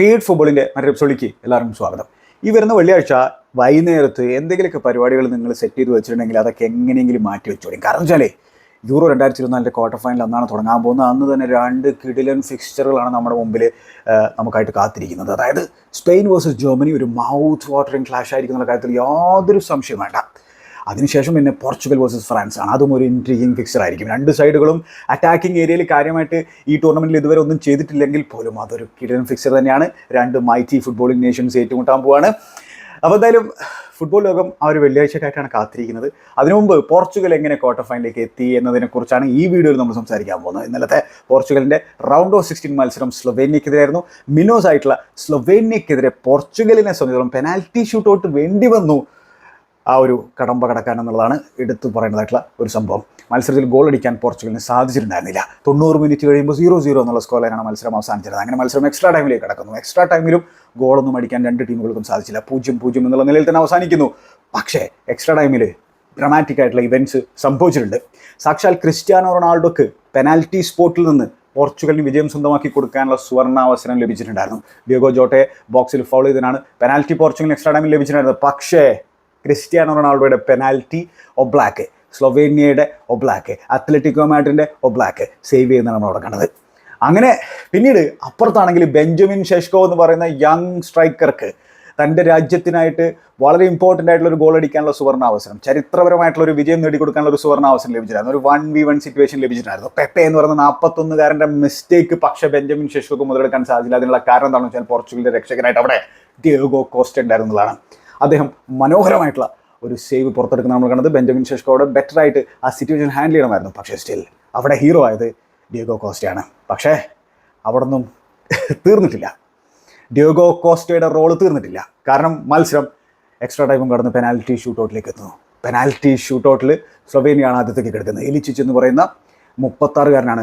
Feed ഫുട്ബോളിന്റെ മറ്റൊരു എപ്പിസോഡിലേക്ക് എല്ലാവർക്കും സ്വാഗതം. ഈ വരുന്ന വെള്ളിയാഴ്ച വൈകുന്നേരത്ത് എന്തെങ്കിലുമൊക്കെ പരിപാടികൾ നിങ്ങൾ സെറ്റ് ചെയ്ത് വെച്ചിട്ടുണ്ടെങ്കിൽ അതൊക്കെ എങ്ങനെയെങ്കിലും മാറ്റി വെച്ചോളി കാരണം വെച്ചാലേ യൂറോ രണ്ടായിരത്തി ഇരുപത്തിനാലിന്റെ ക്വാർട്ടർ ഫൈനൽ അന്നാണ് തുടങ്ങാൻ പോകുന്നത്. അന്ന് തന്നെ രണ്ട് കിടിലൻ ഫിക്സ്ചറുകളാണ് നമ്മുടെ മുമ്പിൽ നമുക്കായിട്ട് കാത്തിരിക്കുന്നത്. അതായത് സ്പെയിൻ വേഴ്സസ് ജർമ്മനി ഒരു മൗത്ത് വാട്ടറിങ് ക്ലാഷ് ആയിരിക്കും എന്നുള്ള കാര്യത്തിൽ യാതൊരു സംശയം വേണ്ട. അതിനുശേഷം പിന്നെ പോർച്ചുഗൽ വേഴ്സസ് ഫ്രാൻസ് ആണ്. അതും ഒരു ഇൻട്രീഗിങ് ഫിക്സർ ആയിരിക്കും. രണ്ട് സൈഡുകളും അറ്റാക്കിംഗ് ഏരിയയിൽ കാര്യമായിട്ട് ഈ ടൂർണമെന്റിൽ ഇതുവരെ ഒന്നും ചെയ്തിട്ടില്ലെങ്കിൽ പോലും അതൊരു കിടൻ ഫിക്സർ തന്നെയാണ്. രണ്ട് മൈറ്റി ഫുട്ബോളിംഗ് നേഷൻസ് ഏറ്റുമുട്ടാൻ പോവാണ്. അപ്പോൾ എന്തായാലും ഫുട്ബോൾ ലോകം ആ ഒരു വെള്ളിയാഴ്ചക്കായിട്ടാണ് കാത്തിരിക്കുന്നത്. അതിനു മുമ്പ് പോർച്ചുഗൽ എങ്ങനെ ക്വാർട്ടർ ഫൈനലിലേക്ക് എത്തി എന്നതിനെക്കുറിച്ചാണ് ഈ വീഡിയോയിൽ നമ്മൾ സംസാരിക്കാൻ പോകുന്നത്. ഇന്നലത്തെ പോർച്ചുഗലിന്റെ റൗണ്ട് ഓഫ് സിക്സ്റ്റീൻ മത്സരം സ്ലൊവേനിയക്കെതിരായിരുന്നു. മിനോസ് ആയിട്ടുള്ള സ്ലൊവേനിയക്കെതിരെ പോർച്ചുഗലിനെ സംബന്ധിച്ചിടത്തോളം പെനാൽറ്റി ഷൂട്ടൗട്ട് വേണ്ടി വന്നു. ആ ഒരു കടമ്പ കടക്കാൻ എന്നുള്ളതാണ് എടുത്തു പറയേണ്ടതായിട്ടുള്ള ഒരു സംഭവം. മത്സരത്തിൽ ഗോൾ അടിക്കാൻ പോർച്ചുഗലിന് സാധിച്ചിട്ടുണ്ടായിരുന്നില്ല. തൊണ്ണൂറ് മിനിറ്റ് കഴിയുമ്പോൾ സീറോ സീറോ എന്നുള്ള സ്കോറിലാണ് മത്സരം അവസാനിച്ചിരുന്നത്. അങ്ങനെ മത്സരം എക്സ്ട്രാ ടൈമിലേക്ക് കടക്കുന്നു. എക്സ്ട്രാ ടൈമിലും ഗോളൊന്നും അടിക്കാൻ രണ്ട് ടീമുകൾക്കും സാധിച്ചില്ല. പൂജ്യം പൂജ്യം എന്നുള്ള നിലയിൽ തന്നെ അവസാനിക്കുന്നു. പക്ഷേ എക്സ്ട്രാ ടൈമിൽ ഡ്രമാറ്റിക് ആയിട്ടുള്ള ഇവന്റ്സ് സംഭവിച്ചിട്ടുണ്ട്. സാക്ഷാൽ ക്രിസ്ത്യാനോ റൊണാൾഡോക്ക് പെനാൽറ്റി സ്പോട്ടിൽ നിന്ന് പോർച്ചുഗലിന് വിജയം സ്വന്തമാക്കി കൊടുക്കാനുള്ള സുവർണ അവസരം ലഭിച്ചിട്ടുണ്ടായിരുന്നു. ഡിയോഗോ ജോട്ടെ ബോക്സിൽ ഫൗൾ ചെയ്തതിനാണ് പെനാൽറ്റി പോർച്ചുഗലിന് എക്സ്ട്രാ ടൈമിൽ ലഭിച്ചിട്ടുണ്ടായിരുന്നത്. പക്ഷേ ക്രിസ്ത്യാനോ റൊണാൾഡോയുടെ പെനാൽറ്റി ഒബ്ലാക്ക് സ്ലൊവേനിയയുടെ ഒബ്ലാക്ക് അത്ലറ്റിക്കോ മാഡ്രിന്റെ ഒബ്ലാക്ക് സേവ് ചെയ്യുന്നതാണ് നമ്മൾ അവിടെ കണ്ടത്. അങ്ങനെ പിന്നീട് അപ്പുറത്താണെങ്കിൽ ബെഞ്ചമിൻ ഷെഷ്കോ എന്ന് പറയുന്ന യങ് സ്ട്രൈക്കർക്ക് തന്റെ രാജ്യത്തിനായിട്ട് വളരെ ഇമ്പോർട്ടന്റ് ആയിട്ടുള്ള ഒരു ഗോൾ അടിക്കാനുള്ള സുവർണ അവസരം ചരിത്രപരമായിട്ടുള്ള ഒരു വിജയം നേടിക്കൊടുക്കാനുള്ള ഒരു സുവർണ അവസരം ലഭിച്ചിരുന്നു ഒരു വൺ വി വൺ സിറ്റുവേഷൻ ലഭിച്ചിട്ടുണ്ടായിരുന്നു. പെപ്പെ എന്ന് പറയുന്ന നാൽപ്പത്തൊന്നുകാരന്റെ മിസ്റ്റേക്ക് പക്ഷെ ബെഞ്ചമിൻ ഷെഷ്കോക്ക് മുതലെടുക്കാൻ സാധിച്ചില്ല. അതിനുള്ള കാരണം എന്താണെന്ന് വെച്ചാൽ പോർച്ചുഗലിന്റെ രക്ഷകനായിട്ട് അവിടെ ഡിയോഗോ കോസ്റ്റ് ഉണ്ടായിരുന്നതാണ് അദ്ദേഹം മനോഹരമായിട്ടുള്ള ഒരു സേവ് പുറത്തെടുക്കുന്ന നമ്മൾ കണ്ടത്. ബെഞ്ചമിൻ ഷെഷ്കോട് ബെറ്റർ ആയിട്ട് ആ സിറ്റുവേഷൻ ഹാൻഡിൽ ചെയ്യണമായിരുന്നു. പക്ഷേ സ്റ്റിൽ അവിടെ ഹീറോ ആയത് ഡിയോഗോ കോസ്റ്റയാണ് പക്ഷേ അവിടെ നിന്നും തീർന്നിട്ടില്ല. ഡിയോഗോ കോസ്റ്റയുടെ റോൾ തീർന്നിട്ടില്ല. കാരണം മത്സരം എക്സ്ട്രാ ടൈമും കടന്ന് പെനാൽറ്റി ഷൂട്ടൗട്ടിലേക്ക് എത്തുന്നു. പെനാൽറ്റി ഷൂട്ടൗട്ടിൽ സ്ലൊവേനിയാണ് ആദ്യത്തെ കിടക്കുന്നത് എലിച്ചിച്ച് എന്ന് പറയുന്ന മുപ്പത്താറുകാരനാണ്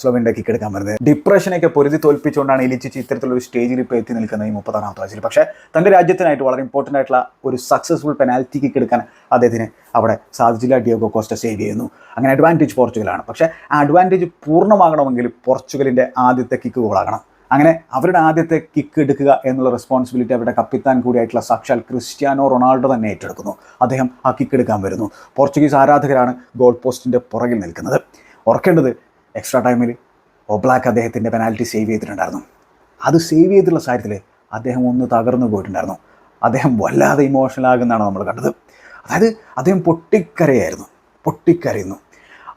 സ്ലൊവേനിയുടെ കിക്ക് എടുക്കാൻ വരുന്നത് ഡിപ്രഷനൊക്കെ പൊരുതി തോൽപ്പിച്ചുകൊണ്ടാണ് എലിച്ചിച്ച് ഇത്തരത്തിലൊരു സ്റ്റേജിൽ ഇപ്പോൾ എത്തി നിൽക്കുന്നത് ഈ മുപ്പത്താറാമത്തെ വയസ്സിൽ. പക്ഷേ തന്റെ രാജ്യത്തിനായിട്ട് വളരെ ഇമ്പോർട്ടന്റ് ആയിട്ടുള്ള ഒരു സക്സസ്ഫുൾ പെനാൽറ്റി കിക്ക് എടുക്കാൻ അദ്ദേഹത്തിന് അവിടെ സാധിച്ചില്ല. ഡിയോഗോ കോസ്റ്റ സേവ് ചെയ്യുന്നു. അങ്ങനെ അഡ്വാന്റേജ് പോർച്ചുഗലാണ്. പക്ഷേ ആ അഡ്വാന്റേജ് പൂർണമാകണമെങ്കിൽ പോർച്ചുഗലിന്റെ ആദ്യത്തെ കിക്ക് ഗോളാകണം അങ്ങനെ അവരുടെ ആദ്യത്തെ കിക്ക് എടുക്കുക എന്നുള്ള റെസ്പോൺസിബിലിറ്റി അവരുടെ കപ്പിത്താൻ കൂടിയായിട്ടുള്ള സാക്ഷാൽ ക്രിസ്ത്യാനോ റൊണാൾഡോ തന്നെ ഏറ്റെടുക്കുന്നു. അദ്ദേഹം ആ കിക്ക് എടുക്കാൻ വരുന്നു. പോർച്ചുഗീസ് ആരാധകരാണ് ഗോൾ പോസ്റ്റിന്റെ പുറകിൽ നിൽക്കുന്നത്? ഓർക്കേണ്ടത് എക്സ്ട്രാ ടൈമിൽ ഒബ്ലാക്ക് അദ്ദേഹത്തിന്റെ പെനാൽറ്റി സേവ് ചെയ്തിട്ടുണ്ടായിരുന്നു. അത് സേവ് ചെയ്തിട്ടുള്ള സാഹചര്യത്തിൽ അദ്ദേഹം ഒന്ന് തകർന്നു പോയിട്ടുണ്ടായിരുന്നു. അദ്ദേഹം വല്ലാതെ ഇമോഷണൽ ആകുന്നതാണ് നമ്മൾ കണ്ടത്. അതായത് അദ്ദേഹം പൊട്ടിക്കരയായിരുന്നു. പൊട്ടിക്കരയുന്നു.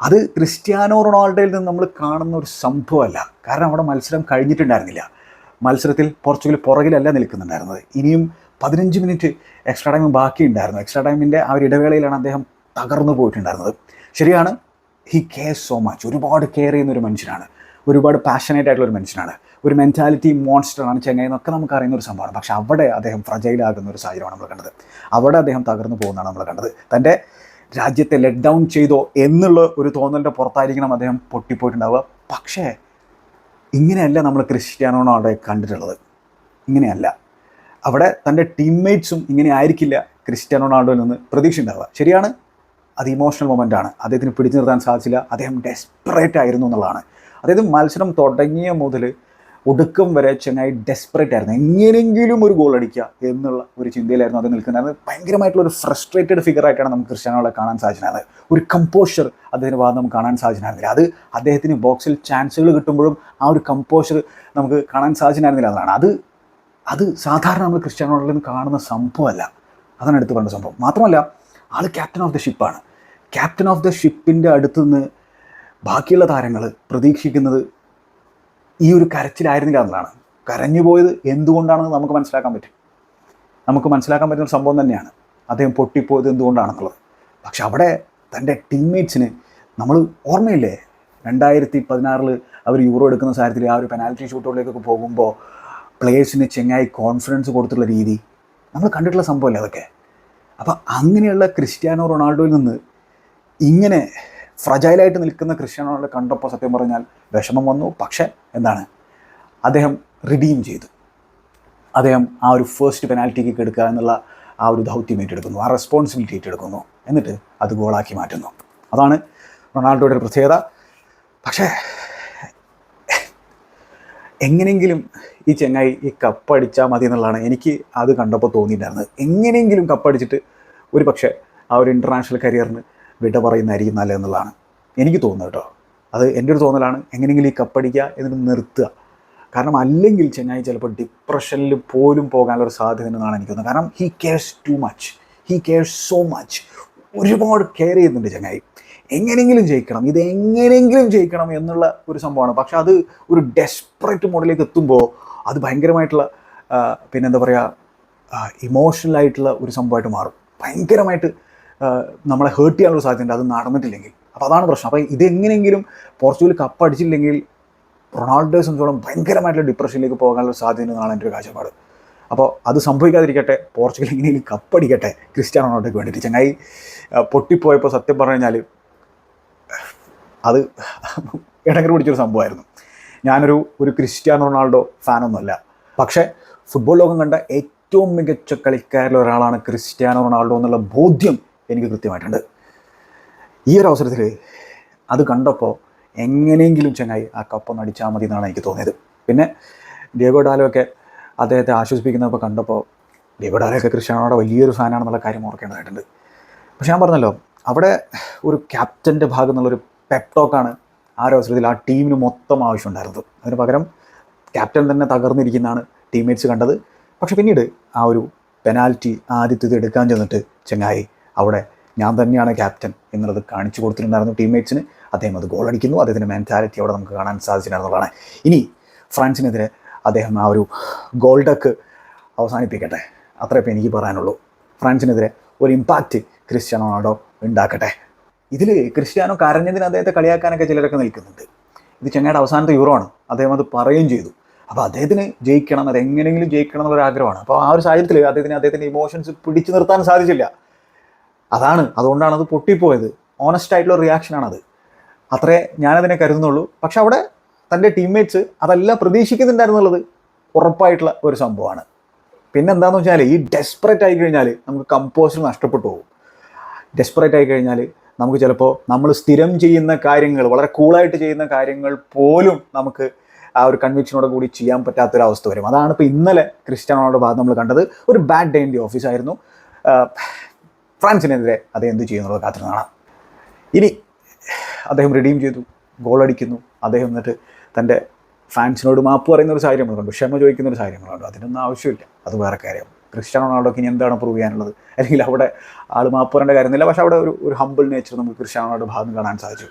അത് ക്രിസ്ത്യാനോ റൊണാൾഡോയിൽ നിന്ന് നമ്മൾ കാണുന്ന ഒരു സംഭവമല്ല. കാരണം അവിടെ മത്സരം കഴിഞ്ഞിട്ടുണ്ടായിരുന്നില്ല. മത്സരത്തിൽ പോർച്ചുഗൽ പുറകിലല്ല നിൽക്കുന്നുണ്ടായിരുന്നത്. ഇനിയും പതിനഞ്ച് മിനിറ്റ് എക്സ്ട്രാ ടൈം ബാക്കിയുണ്ടായിരുന്നു. എക്സ്ട്രാ ടൈമിന്റെ ആ ഒരു ഇടവേളയിലാണ് അദ്ദേഹം തകർന്നു പോയിട്ടുണ്ടായിരുന്നത്. ശരിയാണ് ഹി കെയർ സോ മച്ച് ഒരുപാട് കെയർ ചെയ്യുന്ന ഒരു മനുഷ്യനാണ്. ഒരുപാട് പാഷനേറ്റ് ആയിട്ടുള്ള ഒരു മനുഷ്യനാണ്. ഒരു മെന്റാലിറ്റി മോൺസ്റ്ററാണ് ചെങ്ങൈ എന്നൊക്കെ നമുക്ക് അറിയുന്ന ഒരു സംഭവമാണ്. പക്ഷേ അവിടെ അദ്ദേഹം ഫ്രജൈലാകുന്ന ഒരു സാഹചര്യമാണ് നമ്മൾ കണ്ടത്. അവിടെ അദ്ദേഹം തകർന്നു പോകുന്നതാണ് നമ്മൾ കണ്ടത്. തന്റെ രാജ്യത്തെ ലെറ്റ് ഡൗൺ ചെയ്തോ എന്നുള്ള ഒരു തോന്നലിന്റെ പുറത്തായിരിക്കണം അദ്ദേഹം പൊട്ടിപ്പോയിട്ടുണ്ടാവുക. പക്ഷേ ഇങ്ങനെയല്ല നമ്മൾ ക്രിസ്ത്യാനോ അവിടെ കണ്ടിട്ടുള്ളത്. ഇങ്ങനെയല്ല. അവിടെ തന്റെ ടീംമേറ്റ്സും ഇങ്ങനെ ആയിരിക്കില്ല ക്രിസ്ത്യാനോ റൊണാൾഡോയിൽ നിന്ന് പ്രതീക്ഷ ഉണ്ടാവുക ശരിയാണ്? അത് ഇമോഷണൽ മൊമെന്റ് ആണ്. അദ്ദേഹത്തിന് പിടിച്ചു നിർത്താൻ സാധിച്ചില്ല. അദ്ദേഹം ഡെസ്പറേറ്റ് ആയിരുന്നു എന്നുള്ളതാണ്. അതായത് മത്സരം തുടങ്ങിയ മുതൽ ഒടുക്കം വരെ ചെന്നൈ ഡെസ്പറേറ്റ് ആയിരുന്നു. എങ്ങനെയെങ്കിലും ഒരു ഗോൾ അടിക്കുക എന്നുള്ള ഒരു ചിന്തയിലായിരുന്നു അത് നിൽക്കുന്നത്. ഭയങ്കരമായിട്ടുള്ള ഒരു ഫ്രസ്ട്രേറ്റഡ് ഫിഗർ ആയിട്ടാണ് നമുക്ക് ക്രിസ്ത്യാനോളെ കാണാൻ സാധിച്ചിരുന്നത്. ഒരു കമ്പോഷർ അദ്ദേഹത്തിന് ഭാഗത്ത് നമുക്ക് കാണാൻ സാധിച്ചിരുന്നില്ല. അത് അദ്ദേഹത്തിന് ബോക്സിൽ ചാൻസുകൾ കിട്ടുമ്പോഴും ആ ഒരു കമ്പോഷർ നമുക്ക് കാണാൻ സാധിച്ചിരുന്നില്ല അതാണ് അത് അത് സാധാരണ നമ്മൾ ക്രിസ്ത്യാനോളിൽ നിന്ന് കാണുന്ന സംഭവമല്ല. അതാണ് എടുത്തു പറഞ്ഞ സംഭവം. മാത്രമല്ല ആൾ ക്യാപ്റ്റൻ ഓഫ് ദ ഷിപ്പാണ് ക്യാപ്റ്റൻ ഓഫ് ദ ഷിപ്പിന്റെ അടുത്ത് നിന്ന് ബാക്കിയുള്ള താരങ്ങൾ പ്രതീക്ഷിക്കുന്നത് ഈ ഒരു കരച്ചിലായിരുന്നില്ല എന്നതാണ് കരഞ്ഞു പോയത് എന്തുകൊണ്ടാണെന്ന് നമുക്ക് മനസ്സിലാക്കാൻ പറ്റും. നമുക്ക് മനസ്സിലാക്കാൻ പറ്റുന്ന ഒരു സംഭവം തന്നെയാണ്. അദ്ദേഹം പൊട്ടിപ്പോയത് എന്തുകൊണ്ടാണെന്നുള്ളത്. പക്ഷെ അവിടെ തന്റെ ടീംമേറ്റ്സിന് നമ്മൾ ഓർമ്മയില്ലേ? രണ്ടായിരത്തി പതിനാറിൽ അവർ യൂറോ എടുക്കുന്ന സാഹചര്യത്തിൽ ആ ഒരു പെനാൽറ്റി ഷൂട്ടുകളിലേക്കൊക്കെ പോകുമ്പോൾ പ്ലേയേഴ്സിന് ചെങ്ങായി കോൺഫിഡൻസ് കൊടുത്തുള്ള രീതി. നമ്മൾ കണ്ടിട്ടുള്ള സംഭവമല്ലേ അതൊക്കെ? അപ്പോൾ അങ്ങനെയുള്ള ക്രിസ്ത്യാനോ റൊണാൾഡോയിൽ നിന്ന് ഇങ്ങനെ ഫ്രജൈലായിട്ട് നിൽക്കുന്ന ക്രിസ്ത്യാനോ റൊണാൾഡോ കണ്ടപ്പോൾ സത്യം പറഞ്ഞാൽ വിഷമം വന്നു. പക്ഷേ എന്താണ്? അദ്ദേഹം റിഡീം ചെയ്തു. അദ്ദേഹം ആ ഒരു ഫസ്റ്റ് പെനാൽറ്റി കിക്ക് എടുക്കുക എന്നുള്ള ആ ഒരു ദൗത്യം ഏറ്റെടുക്കുന്നു. ആ റെസ്പോൺസിബിലിറ്റി ഏറ്റെടുക്കുന്നു. എന്നിട്ട് അത് ഗോളാക്കി മാറ്റുന്നു. അതാണ് റൊണാൾഡോയുടെ ഒരു പ്രത്യേകത. പക്ഷേ എങ്ങനെയെങ്കിലും ഈ ചെങ്ങായി ഈ കപ്പടിച്ചാൽ മതി എന്നുള്ളതാണ് എനിക്ക് അത് കണ്ടപ്പോൾ തോന്നിയിട്ടുണ്ടായിരുന്നത്. എങ്ങനെയെങ്കിലും കപ്പടിച്ചിട്ട് ഒരു പക്ഷേ ആ ഒരു ഇന്റർനാഷണൽ കരിയറിന് വിട പറയുന്നതായിരിക്കും നല്ലതെന്നുള്ളതാണ് എനിക്ക് തോന്നുന്നത് കേട്ടോ. അത് എന്റെ ഒരു തോന്നലാണ്. എങ്ങനെയെങ്കിലും ഈ കപ്പടിക്കുക എന്നിട്ട് നിർത്തുക. കാരണം അല്ലെങ്കിൽ ചെങ്ങായി ചിലപ്പോൾ ഡിപ്രഷനിൽ പോലും പോകാനുള്ളൊരു സാധ്യത എന്നാണ് എനിക്ക് തോന്നുന്നത്. കാരണം he cares too much he cares so much ഒരുപാട് കെയർ ചെയ്യുന്നുണ്ട് ചെങ്ങായി എങ്ങനെയെങ്കിലും ജയിക്കണം. ഇത് എങ്ങനെയെങ്കിലും ജയിക്കണം എന്നുള്ള ഒരു സംഭവമാണ്. പക്ഷെ അത് ഒരു ഡെസ്പറേറ്റ് മോഡിലേക്ക് എത്തുമ്പോൾ അത് ഭയങ്കരമായിട്ടുള്ള പിന്നെന്താ പറയുക ഇമോഷണലായിട്ടുള്ള ഒരു സംഭവമായിട്ട് മാറും. ഭയങ്കരമായിട്ട് നമ്മളെ ഹേർട്ട് ചെയ്യാനുള്ള സാധ്യതയുണ്ട്. അത് നടന്നിട്ടില്ലെങ്കിൽ. അപ്പോൾ അതാണ് പ്രശ്നം. അപ്പോൾ ഇതെങ്ങനെയെങ്കിലും പോർച്ചുഗൽ കപ്പ് അടിച്ചില്ലെങ്കിൽ റൊണാൾഡോയെ സംബന്ധിച്ചോളം ഭയങ്കരമായിട്ടുള്ള ഡിപ്രഷനിലേക്ക് പോകാനുള്ള സാധ്യത എന്നാണ് എന്റെ ഒരു കാഴ്ചപ്പാട്. അപ്പോൾ അത് സംഭവിക്കാതിരിക്കട്ടെ പോർച്ചുഗൽ എങ്ങനെയെങ്കിലും കപ്പടിക്കട്ടെ ക്രിസ്ത്യാനോ റൊണാൾഡോയ്ക്ക് വേണ്ടിയിട്ട്. ചങ്ങായി പൊട്ടിപ്പോയപ്പോൾ സത്യം പറഞ്ഞു കഴിഞ്ഞാൽ അത് ഇടങ്ങർ പിടിച്ചൊരു സംഭവമായിരുന്നു. ഞാനൊരു ഒരു ക്രിസ്ത്യാനോ റൊണാൾഡോ ഫാനൊന്നുമല്ല പക്ഷേ ഫുട്ബോൾ ലോകം കണ്ട ഏറ്റവും മികച്ച കളിക്കാരിൽ ഒരാളാണ് ക്രിസ്ത്യാനോ റൊണാൾഡോ എന്നുള്ള ബോധ്യം എനിക്ക് കൃത്യമായിട്ടുണ്ട്. ഈ ഒരു അവസരത്തിൽ അത് കണ്ടപ്പോൾ എങ്ങനെയെങ്കിലും ചങ്ങായി ആ കപ്പൊന്ന് അടിച്ചാൽ മതി എന്നാണ് എനിക്ക് തോന്നിയത്. പിന്നെ ഡിയോഗോ ഡാലോ ഒക്കെ അദ്ദേഹത്തെ ആശ്വസിപ്പിക്കുന്നപ്പോൾ കണ്ടപ്പോൾ ഡിയോഗോ ഡാലോ ഒക്കെ ക്രിസ്ത്യാനോയുടെ വലിയൊരു ഫാനാണെന്നുള്ള കാര്യം ഓർക്കേണ്ടതായിട്ടുണ്ട്. പക്ഷെ ഞാൻ പറഞ്ഞല്ലോ അവിടെ ഒരു ക്യാപ്റ്റന്റെ ഭാഗം എന്നുള്ളൊരു പെപ്ടോക്കാണ് ആ ഒരു അവസരത്തിൽ ആ ടീമിന് മൊത്തം ആവശ്യമുണ്ടായിരുന്നത് അതിന് പകരം ക്യാപ്റ്റൻ തന്നെ തകർന്നിരിക്കുന്നതാണ് ടീംമേറ്റ്സ് കണ്ടത്. പക്ഷെ പിന്നീട് ആ ഒരു പെനാൽറ്റി ആദ്യത്തേത് എടുക്കാൻ ചെന്നിട്ട് ചങ്ങായി അവിടെ ഞാൻ തന്നെയാണ് ക്യാപ്റ്റൻ എന്നുള്ളത് കാണിച്ചു കൊടുത്തിട്ടുണ്ടായിരുന്നു ടീംമേറ്റ്സിന് അദ്ദേഹം അത് ഗോൾ അടിക്കുന്നു. അദ്ദേഹത്തിന്റെ മെന്റാലിറ്റി അവിടെ നമുക്ക് കാണാൻ സാധിച്ചിട്ടുണ്ടെന്നുള്ളതാണ് ഇനി ഫ്രാൻസിനെതിരെ അദ്ദേഹം ആ ഒരു ഗോൾഡക്ക് അവസാനിപ്പിക്കട്ടെ. അത്രേ ഇപ്പോൾ എനിക്ക് പറയാനുള്ളൂ. ഫ്രാൻസിനെതിരെ ഒരു ഇമ്പാക്റ്റ് ക്രിസ്ത്യാനോ റൊണാൾഡോ ഉണ്ടാക്കട്ടെ. ഇതിൽ ക്രിസ്ത്യാനോ കരഞ്ഞതിന് അദ്ദേഹത്തെ കളിയാക്കാനൊക്കെ ചിലരൊക്കെ നിൽക്കുന്നുണ്ട്. ഇത് ചെങ്ങായുടെ അവസാനത്തെ യൂറോ ആണ്. അദ്ദേഹം അത് പറയുകയും ചെയ്തു. അപ്പോൾ അദ്ദേഹത്തിന് ജയിക്കണം അത് എങ്ങനെയെങ്കിലും ജയിക്കണം എന്നുള്ളൊരു ആഗ്രഹമാണ്. അപ്പോൾ ആ ഒരു സാഹചര്യത്തിൽ അദ്ദേഹത്തിന് അദ്ദേഹത്തിന്റെ ഇമോഷൻസ് പിടിച്ചു നിർത്താൻ സാധിച്ചില്ല. അതാണ് അതുകൊണ്ടാണ് അത് പൊട്ടിപ്പോയത്. ഓണസ്റ്റ് ആയിട്ടുള്ള റിയാക്ഷനാണത് അത്രേ ഞാനതിനെ കരുതുന്നുള്ളൂ. പക്ഷെ അവിടെ തന്റെ ടീംമേറ്റ്സ് അതെല്ലാം പ്രതീക്ഷിക്കുന്നുണ്ടായിരുന്നുള്ളത് ഉറപ്പായിട്ടുള്ള ഒരു സംഭവമാണ്. പിന്നെ എന്താണെന്ന് വെച്ചാൽ ഈ ഡെസ്പറേറ്റ് ആയി കഴിഞ്ഞാൽ നമുക്ക് കമ്പോസർ നഷ്ടപ്പെട്ടു പോകും. ഡെസ്പറേറ്റ് ആയി കഴിഞ്ഞാൽ നമുക്ക് ചിലപ്പോൾ നമ്മൾ സ്ഥിരം ചെയ്യുന്ന കാര്യങ്ങൾ വളരെ കൂളായിട്ട് ചെയ്യുന്ന കാര്യങ്ങൾ പോലും നമുക്ക് ആ ഒരു കൺവിക്ഷനോട് കൂടി ചെയ്യാൻ പറ്റാത്തൊരവസ്ഥ വരും. അതാണ് ഇപ്പോൾ ഇന്നലെ ക്രിസ്ത്യാനോയുടെ ഭാഗത്ത് നമ്മൾ കണ്ടത്. ഒരു ബാഡ് ഡേ ഇൻ ദി ഓഫീസായിരുന്നു ഫ്രാൻസിനെതിരെ അദ്ദേഹം എന്ത് ചെയ്യുന്നുള്ളത് കാത്തിരുന്ന് കാണാം ഇനി അദ്ദേഹം റിഡീം ചെയ്തു ഗോൾ അടിക്കുന്നു. അദ്ദേഹം എന്നിട്ട് തന്റെ ഫാൻസിനോട് മാപ്പ് പറയുന്ന ഒരു സാഹചര്യം കണ്ടു. ക്ഷമ ചോദിക്കുന്ന ഒരു സാഹചര്യം അതിനൊന്നും ആവശ്യമില്ല. അത് വേറെ കാര്യം. ക്രിസ്ത്യാനോ റൊണാൾഡോക്ക് ഇനി എന്താണ് പ്രൂവ് ചെയ്യാനുള്ളത്? അല്ലെങ്കിൽ അവിടെ ആൾ മാപ്പ് പറയേണ്ട കാര്യമൊന്നുമില്ല. പക്ഷേ അവിടെ ഒരു ഒരു ഹമ്പിൾ നേച്ചർ നമുക്ക് ക്രിസ്ത്യാനോയുടെ ഭാഗം കാണാൻ സാധിച്ചു.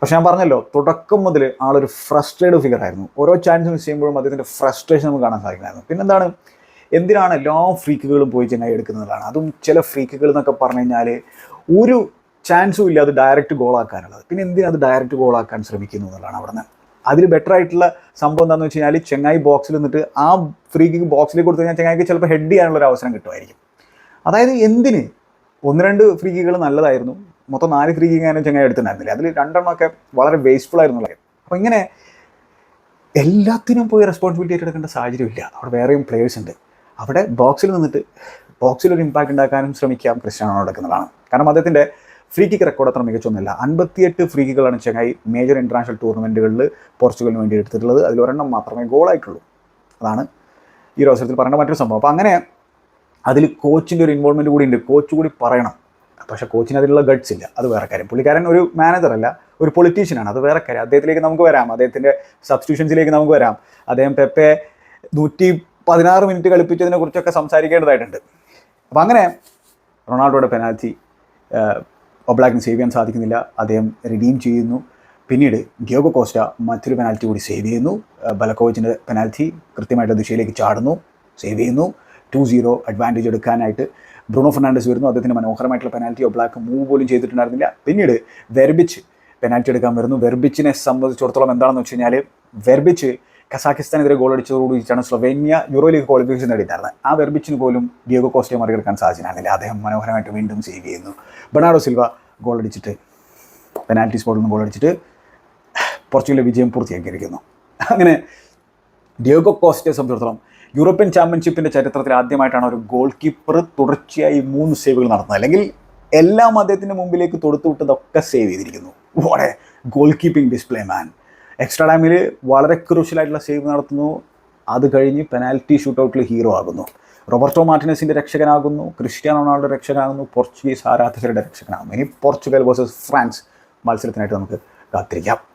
പക്ഷെ ഞാൻ പറഞ്ഞല്ലോ തുടക്കം മുതൽ ആളൊരു ഫ്രസ്ട്രേഡ് ഫിഗർ ആയിരുന്നു. ഓരോ ചാൻസ് മിസ് ചെയ്യുമ്പോഴും അദ്ദേഹത്തിന്റെ ഫ്രസ്ട്രേഷൻ നമുക്ക് കാണാൻ സാധിക്കുമായിരുന്നു പിന്നെന്താണ്? എന്തിനാണ് എല്ലാ ഫ്രീക്കുകളും പോയി ചെങ്ങായി എടുക്കുന്നതാണ്? അതും ചില ഫ്രീക്കുകൾ എന്നൊക്കെ പറഞ്ഞു കഴിഞ്ഞാൽ ഒരു ചാൻസും ഇല്ല അത് ഡയറക്റ്റ് ഗോളാക്കാനുള്ളത് പിന്നെ എന്തിനാ അത് ഡയറക്റ്റ് ഗോളാക്കാൻ ശ്രമിക്കുന്നു എന്നുള്ളതാണ് അവിടെ നിന്ന്. അതിൽ ബെറ്റർ ആയിട്ടുള്ള സംഭവം എന്താണെന്ന് വെച്ച് കഴിഞ്ഞാൽ ചെങ്ങായി ബോക്സിൽ നിന്നിട്ട് ആ ഫ്രീ കിക്ക് ബോക്സിലേക്ക് കൊടുത്തു കഴിഞ്ഞാൽ ചെങ്ങായിക്ക് ചിലപ്പോൾ ഹെഡ് ചെയ്യാനുള്ള ഒരു അവസരം കിട്ടുമായിരിക്കും. അതായത് എന്തിന്? ഒന്ന് രണ്ട് ഫ്രീക്കുകൾ നല്ലതായിരുന്നു. മൊത്തം നാല് ഫ്രീ കിക്ക് ആണ് ചെങ്ങായി എടുത്തിട്ടുണ്ടായിരുന്നില്ല. അതിൽ രണ്ടെണ്ണമൊക്കെ വളരെ വേസ്റ്റ്ഫുൾ ആയിരുന്നു അപ്പോൾ ഇങ്ങനെ എല്ലാത്തിനും പോയി റെസ്പോൺസിബിലിറ്റി ഏറ്റെടുക്കേണ്ട സാഹചര്യമില്ല അവിടെ വേറെയും പ്ലേയേഴ്സ് ഉണ്ട്. അവിടെ ബോക്സിൽ നിന്നിട്ട് ബോക്സിൽ ഒരു ഇമ്പാക്റ്റ് ഉണ്ടാക്കാനും ശ്രമിക്കാം ക്രിസ്ത്യാനോ നടക്കുന്നതാണ് കാരണം അദ്ദേഹത്തിന്റെ ഫ്രീ കിക്ക് റെക്കോർഡ് അത്ര മികച്ചൊന്നുമില്ല അൻപത്തിയെട്ട് ഫ്രീ കിക്കുകളാണ് ചെങ്ങായി മേജർ ഇന്റർനാഷണൽ ടൂർണമെന്റുകളിൽ പോർച്ചുഗലിന് വേണ്ടി എടുത്തിട്ടുള്ളത്. അതിൽ ഒരെണ്ണം മാത്രമേ ഗോളായിട്ടുള്ളൂ അതാണ് ഈ ഒരു അവസരത്തിൽ പറയേണ്ട മറ്റൊരു സംഭവം. അപ്പോൾ അങ്ങനെ അതിൽ കോച്ചിന്റെ ഒരു ഇൻവോൾവ്മെന്റ് കൂടി ഉണ്ട്. കോച്ച് കൂടി പറയണം. പക്ഷേ കോച്ചിന് അതിലുള്ള ഗഡ്സ് ഇല്ല. അത് വേറെ കാര്യം. പുള്ളിക്കാരൻ ഒരു മാനേജറല്ല ഒരു പൊളിറ്റീഷ്യനാണ് അത് വേറെ കാര്യം. അദ്ദേഹത്തിലേക്ക് നമുക്ക് വരാം. അദ്ദേഹത്തിന്റെ സബ്സ്റ്റിറ്റ്യൂഷൻസിലേക്ക് നമുക്ക് വരാം. അദ്ദേഹം പെപ്പെ നൂറ്റി പതിനാറ് മിനിറ്റ് കളിപ്പിച്ചതിനെ കുറിച്ചൊക്കെ സംസാരിക്കേണ്ടതായിട്ടുണ്ട്. അപ്പം അങ്ങനെ റൊണാൾഡോയുടെ പെനാൽറ്റി ഒബ്ലാക്കിന് സേവ് ചെയ്യാൻ സാധിക്കുന്നില്ല. അദ്ദേഹം റിഡീം ചെയ്യുന്നു. പിന്നീട് ഡിയോഗോ കോസ്റ്റ മറ്റൊരു പെനാൽറ്റി കൂടി സേവ് ചെയ്യുന്നു. ബലക്കോവിച്ചിന്റെ പെനാൽറ്റി കൃത്യമായിട്ട് ദിശയിലേക്ക് ചാടുന്നു. സേവ് ചെയ്യുന്നു. ടു സീറോ അഡ്വാന്റേജ് എടുക്കാനായിട്ട് ബ്രൂണോ ഫെർണാണ്ടസ് വരുന്നു. അദ്ദേഹത്തിന് മനോഹരമായിട്ടുള്ള പെനാൽറ്റിയോ ബ്ലാക്ക് മൂവ് പോലും ചെയ്തിട്ടുണ്ടായിരുന്നില്ല. പിന്നീട് വെർബിച്ച് പെനാൽറ്റി എടുക്കാൻ വരുന്നു. വെർബിച്ചിനെ സംബന്ധിച്ചിടത്തോളം എന്താണെന്ന് വെച്ച് കഴിഞ്ഞാൽ വെർബിച്ച് കസാഖിസ്ഥാനെതിരെ ഗോൾ അടിച്ചതോടുകൂടിയിട്ടാണ് സ്ലൊവേനിയ യൂറോ ലീഗ് ക്വാളിഫിക്കേഷൻ നേടിയിട്ടുണ്ടായിരുന്നത്. ആ വെർബിച്ചിന് പോലും ഡിയോഗോ കോസ്റ്റയെ മറികടക്കാൻ സാധിച്ചില്ല അദ്ദേഹം മനോഹരമായിട്ട് വീണ്ടും സേവ് ചെയ്യുന്നു. ബെർണാഡോ സിൽവ ഗോൾ അടിച്ചിട്ട് പെനാൽറ്റി സ്പോട്ടിൽ നിന്ന് ഗോൾ അടിച്ചിട്ട് പോർച്ചുഗലിലെ വിജയം പൂർത്തിയാക്കിയിരിക്കുന്നു. അങ്ങനെ ഡിയോഗോ കോസ്റ്റയെ സംബന്ധിച്ചിടത്തോളം യൂറോപ്യൻ ചാമ്പ്യൻഷിപ്പിന്റെ ചരിത്രത്തിൽ ആദ്യമായിട്ടാണ് ഒരു ഗോൾ കീപ്പർ തുടർച്ചയായി മൂന്ന് സേവുകൾ നടത്തുന്നത്. അല്ലെങ്കിൽ എല്ലാം അദ്ദേഹത്തിന്റെ മുമ്പിലേക്ക് തൊടുത്തു വിട്ടതൊക്കെ സേവ് ചെയ്തിരിക്കുന്നു. വളരെ goal keeping display man extra ടൈമിൽ വളരെ ക്രൂഷ്യലായിട്ടുള്ള സേവ് നടത്തുന്നു. അത് കഴിഞ്ഞ് പെനാൽറ്റി ഷൂട്ടൗട്ടിൽ ഹീറോ ആകുന്നു. റോബർട്ടോ മാർട്ടിനസിന്റെ രക്ഷകനാകുന്നു. ക്രിസ്ത്യാനോ റൊണാൾഡോ രക്ഷകനാകുന്നു. പോർച്ചുഗീസ് ആരാധകരുടെ രക്ഷകനാകുന്നു. ഇനി പോർച്ചുഗൽ വേഴ്സസ് ഫ്രാൻസ് മത്സരത്തിനായിട്ട് നമുക്ക് കാത്തിരിക്കാം.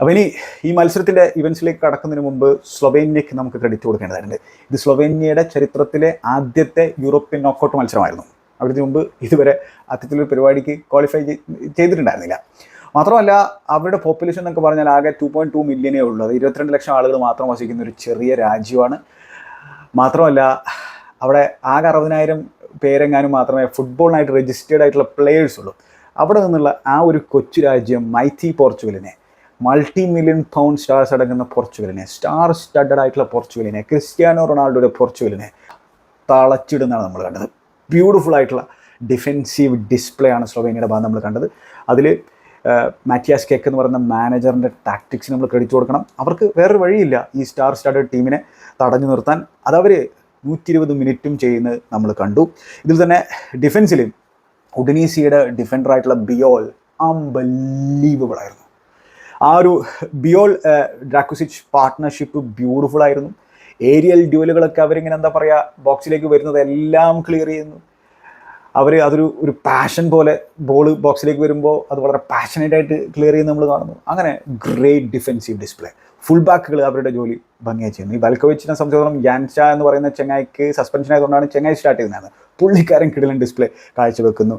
അപ്പോൾ ഇനി ഈ മത്സരത്തിന്റെ ഇവൻസിലേക്ക് കടക്കുന്നതിന് മുമ്പ് സ്ലൊവേനിയയ്ക്ക് നമുക്ക് ക്രെഡിറ്റ് കൊടുക്കേണ്ടതായിട്ടുണ്ട്. ഇത് സ്ലൊവേനിയയുടെ ചരിത്രത്തിലെ ആദ്യത്തെ യൂറോപ്യൻ നോക്കൗട്ട് മത്സരമായിരുന്നു. അവിടുത്തെ മുമ്പ് ഇതുവരെ അത്തരത്തിലൊരു പരിപാടിക്ക് ക്വാളിഫൈ ചെയ്തിട്ടുണ്ടായിരുന്നില്ല. മാത്രമല്ല അവരുടെ പോപ്പുലേഷൻ എന്നൊക്കെ പറഞ്ഞാൽ ആകെ ടു പോയിന്റ് ടു മില്യനേ ഉള്ളൂ. അത് ഇരുപത്തിരണ്ട് ലക്ഷം ആളുകൾ മാത്രം വസിക്കുന്ന ഒരു ചെറിയ രാജ്യമാണ്. മാത്രമല്ല അവിടെ ആകെ അറുപതിനായിരം പേരെങ്ങാനും മാത്രമേ ഫുട്ബോളിനായിട്ട് രജിസ്റ്റേർഡ് ആയിട്ടുള്ള പ്ലേയേഴ്സ് ഉള്ളൂ. അവിടെ നിന്നുള്ള ആ ഒരു കൊച്ചു രാജ്യം മൈത്തി പോർച്ചുഗലിനെ മൾട്ടി മില്യൺ പൗണ്ട് സ്റ്റാർസ് അടങ്ങുന്ന പോർച്ചുഗലിനെ സ്റ്റാർ സ്റ്റഡഡ് ആയിട്ടുള്ള പോർച്ചുഗലിനെ ക്രിസ്ത്യാനോ റൊണാൾഡോയുടെ പോർച്ചുഗലിനെ തളച്ചിടുന്നതാണ് നമ്മൾ കണ്ടത്. ബ്യൂട്ടിഫുൾ ആയിട്ടുള്ള ഡിഫെൻസീവ് ഡിസ്പ്ലേ ആണ് സ്ലോവേനിയുടെ ഭാഗം നമ്മൾ കണ്ടത്. അതിൽ മാറ്റിയാസ് കേക്ക് എന്ന് പറയുന്ന മാനേജറിന്റെ ടാക്ടിക്സ് നമ്മൾ ക്രെഡിറ്റ് കൊടുക്കണം. അവർക്ക് വേറൊരു വഴിയില്ല ഈ സ്റ്റാർ സ്റ്റാർട്ടഡ് ടീമിനെ തടഞ്ഞു നിർത്താൻ. അതവർ നൂറ്റി ഇരുപത് മിനിറ്റും ചെയ്യുന്നത് നമ്മൾ കണ്ടു. ഇതിൽ തന്നെ ഡിഫൻസിൽ ഉഡനീസിയുടെ ഡിഫൻഡറായിട്ടുള്ള ബിയോൾ അംബലീവബിൾ ആയിരുന്നു ആ ഒരു ബിയോൾ ഡ്രാക്കുസിച്ച് പാർട്ട്ണർഷിപ്പ് ബ്യൂട്ടിഫുൾ ആയിരുന്നു. ഏരിയൽ ഡ്യൂലുകളൊക്കെ അവരിങ്ങനെ എന്താ പറയുക ബോക്സിലേക്ക് വരുന്നത് എല്ലാം ക്ലിയർ ചെയ്യുന്നു. അവർ അതൊരു ഒരു പാഷൻ പോലെ ബോൾ ബോക്സിലേക്ക് വരുമ്പോൾ അത് വളരെ പാഷനേറ്റ് ആയിട്ട് ക്ലിയർ ചെയ്യുന്നത് നമ്മൾ കാണുന്നു. അങ്ങനെ ഗ്രേറ്റ് ഡിഫെൻസീവ് ഡിസ്പ്ലേ ഫുൾ ബാക്കുകൾ അവരുടെ ജോലി ഭംഗിയായി ചെയ്യുന്നു. ഈ ബൽക്കോവിച്ചിനെ സംബന്ധിച്ചിടത്തോളം യാൻഷ എന്ന് പറയുന്ന ചെങ്ങായിക്ക് സസ്പെൻഷൻ ആയതുകൊണ്ടാണ് ചെങ്ങായി സ്റ്റാർട്ട് ചെയ്യുന്നത് പുള്ളിക്കാരൻ കിടിലൻ ഡിസ്പ്ലേ കാഴ്ചവെക്കുന്നു.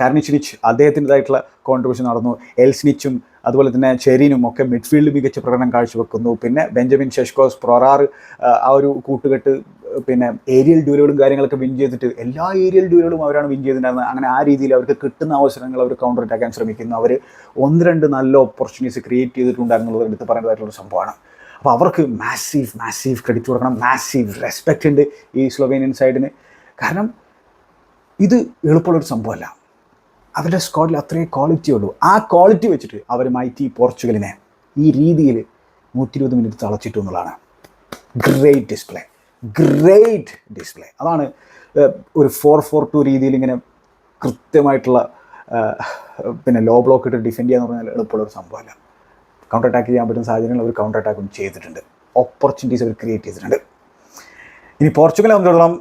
കരണിച്ചിനിച്ച് അദ്ദേഹത്തിന്റെതായിട്ടുള്ള കോൺട്രിബ്യൂഷൻ നടന്നു. എൽസ്നിച്ചും അതുപോലെ തന്നെ ചെരീനും ഒക്കെ മിഡ്ഫീൽഡ് മികച്ച പ്രകടനം കാഴ്ചവെക്കുന്നു. പിന്നെ ബെഞ്ചമിൻ ഷെഷ്കോസ് പ്രൊറാർ ആ ഒരു കൂട്ടുകെട്ട് പിന്നെ ഏരിയൽ ഡ്യൂലുകളും കാര്യങ്ങളൊക്കെ വിൻ ചെയ്തിട്ട് എല്ലാ ഏരിയൽ ഡ്യൂലുകളും അവരാണ് വിൻ ചെയ്തിട്ടുണ്ടായിരുന്നത്. അങ്ങനെ ആ രീതിയിൽ അവർക്ക് കിട്ടുന്ന അവസരങ്ങൾ അവർ കൗണ്ടർ അറ്റാക്കാൻ ശ്രമിക്കുന്നു. അവർ ഒന്ന് രണ്ട് നല്ല ഓപ്പർച്യൂണിറ്റീസ് ക്രിയേറ്റ് ചെയ്തിട്ടുണ്ടായിരുന്നുള്ളത് എടുത്ത് പറയേണ്ടതായിട്ടുള്ള സംഭവമാണ്. അപ്പോൾ അവർക്ക് മാസീവ് മാസീവ് ക്രെഡിറ്റ് കൊടുക്കണം. മാസീവ് റെസ്പെക്റ്റ് ഉണ്ട് ഈ സ്ലൊവേനിയൻ സൈഡിന് കാരണം ഇത് എളുപ്പമുള്ളൊരു സംഭവമല്ല. അവരുടെ സ്ക്വാഡിൽ അത്രയും ക്വാളിറ്റി ഉള്ളൂ. ആ ക്വാളിറ്റി വെച്ചിട്ട് അവർ മൈറ്റി പോർച്ചുഗലിനെ ഈ രീതിയിൽ നൂറ്റി ഇരുപത് മിനിറ്റ് തളച്ചിട്ടു എന്നുള്ളതാണ്. ഗ്രേറ്റ് ഡിസ്പ്ലേ ഗ്രേറ്റ് ഡിസ്പ്ലേ അതാണ് ഒരു ഫോർ ഫോർ ടു രീതിയിൽ ഇങ്ങനെ കൃത്യമായിട്ടുള്ള പിന്നെ ലോ ബ്ലോക്ക് ഇട്ട് ഡിഫെൻഡ് ചെയ്യാന്ന് പറഞ്ഞാൽ എളുപ്പമുള്ള ഒരു സംഭവമല്ല. കൗണ്ടർ അറ്റാക്ക് ചെയ്യാൻ പറ്റുന്ന സാഹചര്യങ്ങൾ അവർ കൗണ്ടർ അറ്റാക്കും ചെയ്തിട്ടുണ്ട്. ഓപ്പർച്യൂണിറ്റീസ് അവർ ക്രിയേറ്റ് ചെയ്തിട്ടുണ്ട്. ഇനി പോർച്ചുഗലെ സംബന്ധിച്ചിടത്തോളം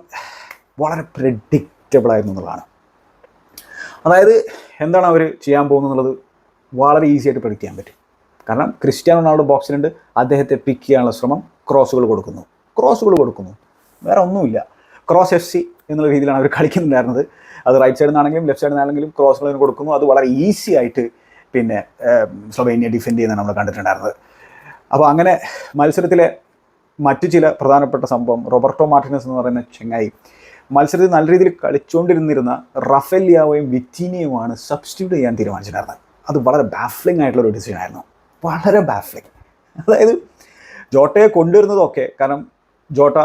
വളരെ പ്രഡിക്റ്റബിൾ ആയിരുന്നു എന്നുള്ളതാണ് അതായത് എന്താണ് അവർ ചെയ്യാൻ പോകുന്നത് എന്നുള്ളത് വളരെ ഈസി ആയിട്ട് പ്രഡിക്റ്റ് ചെയ്യാൻ പറ്റും. കാരണം ക്രിസ്ത്യാനോ റൊണാൾഡോ ബോക്സിലുണ്ട് അദ്ദേഹത്തെ പിക്ക് ചെയ്യാനുള്ള ശ്രമം ക്രോസുകൾ കൊടുക്കുന്നു. ക്രോസുകൾ കൊടുക്കുന്നു. വേറെ ഒന്നുമില്ല. ക്രോസ് എഫ് സി എന്നുള്ള രീതിയിലാണ് അവർ കളിക്കുന്നുണ്ടായിരുന്നത്. അത് റൈറ്റ് സൈഡിൽ നിന്നാണെങ്കിലും ലെഫ്റ്റ് സൈഡിൽ നിന്നാണെങ്കിലും ക്രോസുകൾ കൊടുക്കുന്നു. അത് വളരെ ഈസി ആയിട്ട് പിന്നെ സ്ലൊവേനിയ ഡിഫെൻഡ് ചെയ്യുന്ന നമ്മൾ കണ്ടിട്ടുണ്ടായിരുന്നത്. അപ്പോൾ അങ്ങനെ മത്സരത്തിലെ മറ്റു ചില പ്രധാനപ്പെട്ട സംഭവം റോബർട്ടോ മാർട്ടിനസ് എന്ന് പറയുന്ന ചെങ്ങായി മത്സരത്തിൽ നല്ല രീതിയിൽ കളിച്ചുകൊണ്ടിരുന്നിരുന്ന റഫേലിയാവയും വിറ്റീനിയുമാണ് സബ്സ്റ്റിറ്റ്യൂട്ട് ചെയ്യാൻ തീരുമാനിച്ചിട്ടുണ്ടായിരുന്നത്. അത് വളരെ ബാഫ്ലിംഗ് ആയിട്ടുള്ള ഒരു ഡിസിഷൻ ആയിരുന്നു. വളരെ ബാഫ്ലിംഗ് അതായത് ജോട്ടയെ കൊണ്ടുവരുന്നതൊക്കെ കാരണം ജോട്ട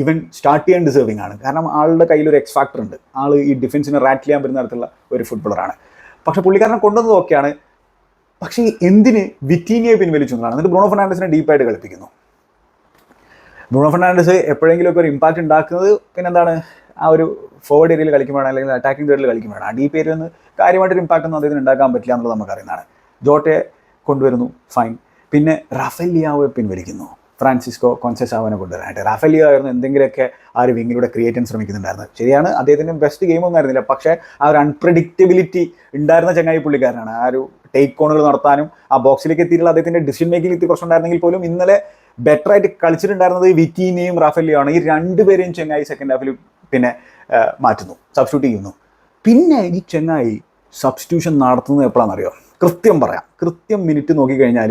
ഈവൻ സ്റ്റാർട്ട് ചെയ്യാൻ ഡിസേർവിംഗ് ആണ്. കാരണം ആളുടെ കയ്യിൽ ഒരു എക്സ് ഫാക്ടർ ഉണ്ട്. ആൾ ഈ ഡിഫൻസിനെ റാറ്റ് ചെയ്യാൻ പറ്റുന്ന തരത്തിലുള്ള ഒരു ഫുട്ബോളറാണ് പക്ഷേ പുള്ളിക്കാരനെ കൊണ്ടുവന്നതൊക്കെയാണ്. പക്ഷേ എന്തിന് വിറ്റീനിയെ പിൻവലിച്ചു എന്നാണ് എന്നിട്ട് ബ്രൂണോ ഫെർണാണ്ടസിനെ ഡീപ്പായിട്ട് കളിപ്പിക്കുന്നു. ബ്രൂണോ ഫെർണാണ്ടസ് എപ്പോഴെങ്കിലുമൊക്കെ ഒരു ഇമ്പാക്റ്റ് ഉണ്ടാക്കുന്നത് പിന്നെന്താണ്? ആ ഒരു ഫോർവേഡ് ഏരിയയിൽ കളിക്കുമ്പോഴാണ് അല്ലെങ്കിൽ അറ്റാക്കിംഗ് തേർഡിൽ കളിക്കുമ്പോഴാണ്. ആ ഡീപ്പ് ഏരിയയിൽ നിന്ന് കാര്യമായിട്ടൊരു ഇമ്പാക്റ്റ് ഒന്നും അദ്ദേഹത്തിന് ഉണ്ടാക്കാൻ പറ്റില്ല എന്നുള്ളത് നമുക്കറിയുന്നതാണ് ജോട്ടയെ കൊണ്ടുവരുന്നു ഫൈൻ പിന്നെ റഫേലിയാവെ പിൻവലിക്കുന്നു. ഫ്രാൻസിസ്കോ കോൺസെസാവനെ കൊണ്ടുവരാനായിട്ട്. റാഫേലിയോ ആയിരുന്നു എന്തെങ്കിലുമൊക്കെ ആ ഒരു വിങ്ങിലൂടെ ക്രിയേറ്റ് ചെയ്യാൻ ശ്രമിക്കുന്നുണ്ടായിരുന്നു ശരിയാണ് അദ്ദേഹത്തിന്റെ ബെസ്റ്റ് ഗെയിമൊന്നും ആയിരുന്നില്ല. പക്ഷേ ആ ഒരു അൺപ്രഡിക്റ്റബിലിറ്റി ഉണ്ടായിരുന്ന ചങ്ങായി പുള്ളിക്കാരനാണ്. ആ ഒരു ടേക്ക് കോണുകൾ നടത്താനും ആ ബോക്സിലേക്ക് എത്തിയിട്ടുള്ള അദ്ദേഹത്തിന്റെ ഡിസിഷൻ മേക്കിംഗ് ഇത്തിരി പ്രശ്നം ഉണ്ടായിരുന്നെങ്കിൽ പോലും ഇന്നലെ ബെറ്റർ ആയിട്ട് കളിച്ചിട്ടുണ്ടായിരുന്നത് വിറ്റീനെയും റാഫേലിയോ ആണ് ഈ രണ്ടുപേരെയും ചെങ്ങായി സെക്കൻഡ് ഹാഫിൽ പിന്നെ മാറ്റുന്നു സബ്സ്റ്റിറ്റ്യൂട്ട് ചെയ്യുന്നു. പിന്നെ ഈ ചെങ്ങായി സബ്സ്റ്റിറ്റ്യൂഷൻ നടത്തുന്നത് എപ്പോഴാണെന്നറിയോ കൃത്യം പറയാം. കൃത്യം മിനിറ്റ് നോക്കിക്കഴിഞ്ഞാൽ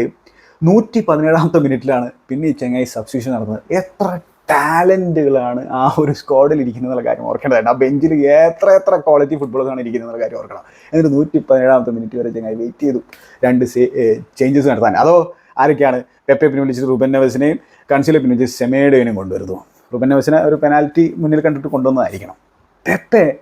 നൂറ്റി പതിനേഴാമത്തെ മിനിറ്റിലാണ് പിന്നെ ഈ ചെങ്ങായി സബ്സ്റ്റിറ്റ്യൂഷൻ നടത്തുന്നത്. എത്ര ടാലന്റുകളാണ് ആ ഒരു സ്ക്വാഡിൽ ഇരിക്കുന്നത് എന്നുള്ള കാര്യം ഓർക്കേണ്ടതായിട്ട് ആ ബെഞ്ചിൽ എത്ര എത്ര ക്വാളിറ്റി ഫുട്ബോളേഴ്സാണ് ഇരിക്കുന്നത് എന്നുള്ള കാര്യം ഓർക്കണം. എന്നിട്ട് നൂറ്റി പതിനേഴാമത്തെ മിനിറ്റ് വരെ ചെങ്ങായി വെയിറ്റ് ചെയ്തു. രണ്ട് ചേഞ്ചസ് നടത്താൻ. അതോ ആരൊക്കെയാണ്? പെപ്പെ പിൻവലിച്ച് റൂബൻ നവസിനെയും കൺസിലെ പിൻവലിച്ച് സെമേഡേനെയും കൊണ്ടുവരുന്നു. റുബൻ നവസിനെ ഒരു പെനാൽറ്റി മുന്നിൽ കണ്ടിട്ട് കൊണ്ടുവന്നതായിരിക്കണം. പെപ്പെ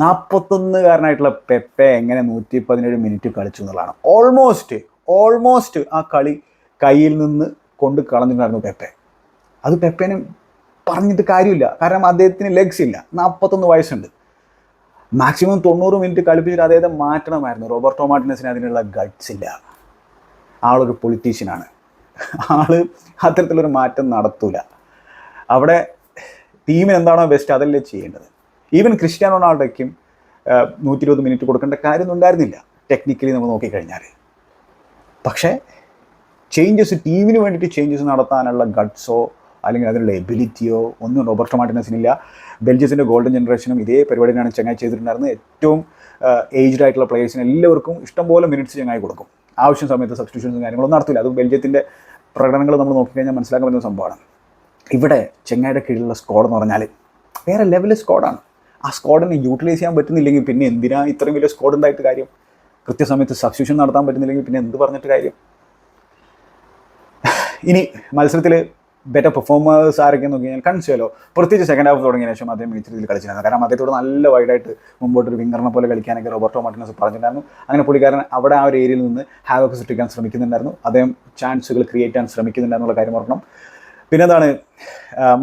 നാൽപ്പത്തൊന്നുകാരനായിട്ടുള്ള പെപ്പെ എങ്ങനെ നൂറ്റി പതിനേഴ് മിനിറ്റ് കളിച്ചു എന്നുള്ളതാണ്. ഓൾമോസ്റ്റ് ഓൾമോസ്റ്റ് ആ കളി കയ്യിൽ നിന്ന് കൊണ്ട് കളഞ്ഞിട്ടുണ്ടായിരുന്നു പെപ്പെ. അത് പെപ്പേനും പറഞ്ഞിട്ട് കാര്യമില്ല. കാരണം അദ്ദേഹത്തിന് ലെഗ്സ് ഇല്ല. നാൽപ്പത്തൊന്ന് വയസ്സുണ്ട്. മാക്സിമം തൊണ്ണൂറ് മിനിറ്റ് കളിപ്പിച്ചിട്ട് അദ്ദേഹത്തെ മാറ്റണമായിരുന്നു. റോബർട്ടോ മാർട്ടിനസിന് അതിനുള്ള ഗട്ട്സ് ഇല്ല. ആളൊരു പൊളിറ്റീഷ്യനാണ് ആൾ അത്തരത്തിലൊരു മാറ്റം നടത്തൂല. അവിടെ ടീമിന് എന്താണോ ബെസ്റ്റ് അതല്ലേ ചെയ്യേണ്ടത്. ഈവൻ ക്രിസ്ത്യാനോ റൊണാൾഡോയ്ക്കും നൂറ്റി ഇരുപത് മിനിറ്റ് കൊടുക്കേണ്ട കാര്യമൊന്നും ഉണ്ടായിരുന്നില്ല. ടെക്നിക്കലി നമ്മൾ നോക്കിക്കഴിഞ്ഞാൽ പക്ഷേ ചേഞ്ചസ് ടീമിന് വേണ്ടിയിട്ട് ചേഞ്ചസ് നടത്താനുള്ള ഗഡ്സോ അല്ലെങ്കിൽ അതിനുള്ള എബിലിറ്റിയോ ഒന്നും റോബർട്ടോ മാർട്ടിനസിനില്ല. ബെൽജിയത്തിന്റെ ഗോൾഡൻ ജനറേഷനും ഇതേ പരിപാടിയാണ് ചങ്ങായി ചെയ്തിട്ടുണ്ടായിരുന്നത്. ഏറ്റവും ഏജ്ഡ് ആയിട്ടുള്ള പ്ലേയേഴ്സിന് എല്ലാവർക്കും ഇഷ്ടംപോലെ മിനിറ്റ്സ് ചങ്ങായി കൊടുക്കും. ആവശ്യം സമയത്ത് സബ്സ്റ്റിറ്റ്യൂഷൻസും കാര്യങ്ങളൊന്നും നടത്തില്ല. അത് ബെൽജിയത്തിന്റെ പ്രകടനങ്ങൾ നമ്മൾ നോക്കിക്കഴിഞ്ഞാൽ മനസ്സിലാക്കാൻ പറ്റുന്ന സംഭവമാണ്. ഇവിടെ ചെങ്ങായിയുടെ കീഴിലുള്ള സ്ക്വാഡ് എന്ന് പറഞ്ഞാൽ വേറെ ലെവൽ സ്ക്വാഡാണ് ആ സ്ക്വാഡിനെ യൂട്ടിലൈസ് ചെയ്യാൻ പറ്റുന്നില്ലെങ്കിൽ പിന്നെ എന്തിനാ ഇത്രയും വലിയ സ്ക്വാഡ് ഉണ്ടായിട്ട് കാര്യം? കൃത്യസമയത്ത് സബ്സ്റ്റിറ്റ്യൂഷൻ നടത്താൻ പറ്റുന്നില്ലെങ്കിൽ പിന്നെ എന്ത് പറഞ്ഞിട്ട് കാര്യം? ഇനി മത്സരത്തിൽ ബെറ്റർ പെർഫോമേഴ്സ് ആരൊക്കെയെന്ന് നോക്കി കഴിഞ്ഞാൽ കൺസേലോ. പ്രത്യേകിച്ച് സെക്കൻഡ് ഹാഫ് തുടങ്ങിയ ശേഷം അദ്ദേഹം മികച്ച രീതിയിൽ കളിച്ചിരുന്നു. കാരണം അദ്ദേഹത്തോട് നല്ല വൈഡായിട്ട് മുമ്പോട്ട് ഒരു വിങ്ങറിനെ പോലെ കളിക്കാനൊക്കെ റോബർട്ടോ മാർട്ടിനസ് പറഞ്ഞിട്ടുണ്ടായിരുന്നു. അങ്ങനെ പുള്ളിക്കാരൻ അവിടെ ആ ഒരു ഏരിയയിൽ നിന്ന് ഹാവൊക്കെ സൃഷ്ടിക്കാൻ ശ്രമിക്കുന്നുണ്ടായിരുന്നു. അദ്ദേഹം ചാൻസുകൾ ക്രിയേറ്റ് ചെയ്യാൻ ശ്രമിക്കുന്നുണ്ടെന്നുള്ള കാര്യം ഓർക്കണം. പിന്നെ എന്താണ്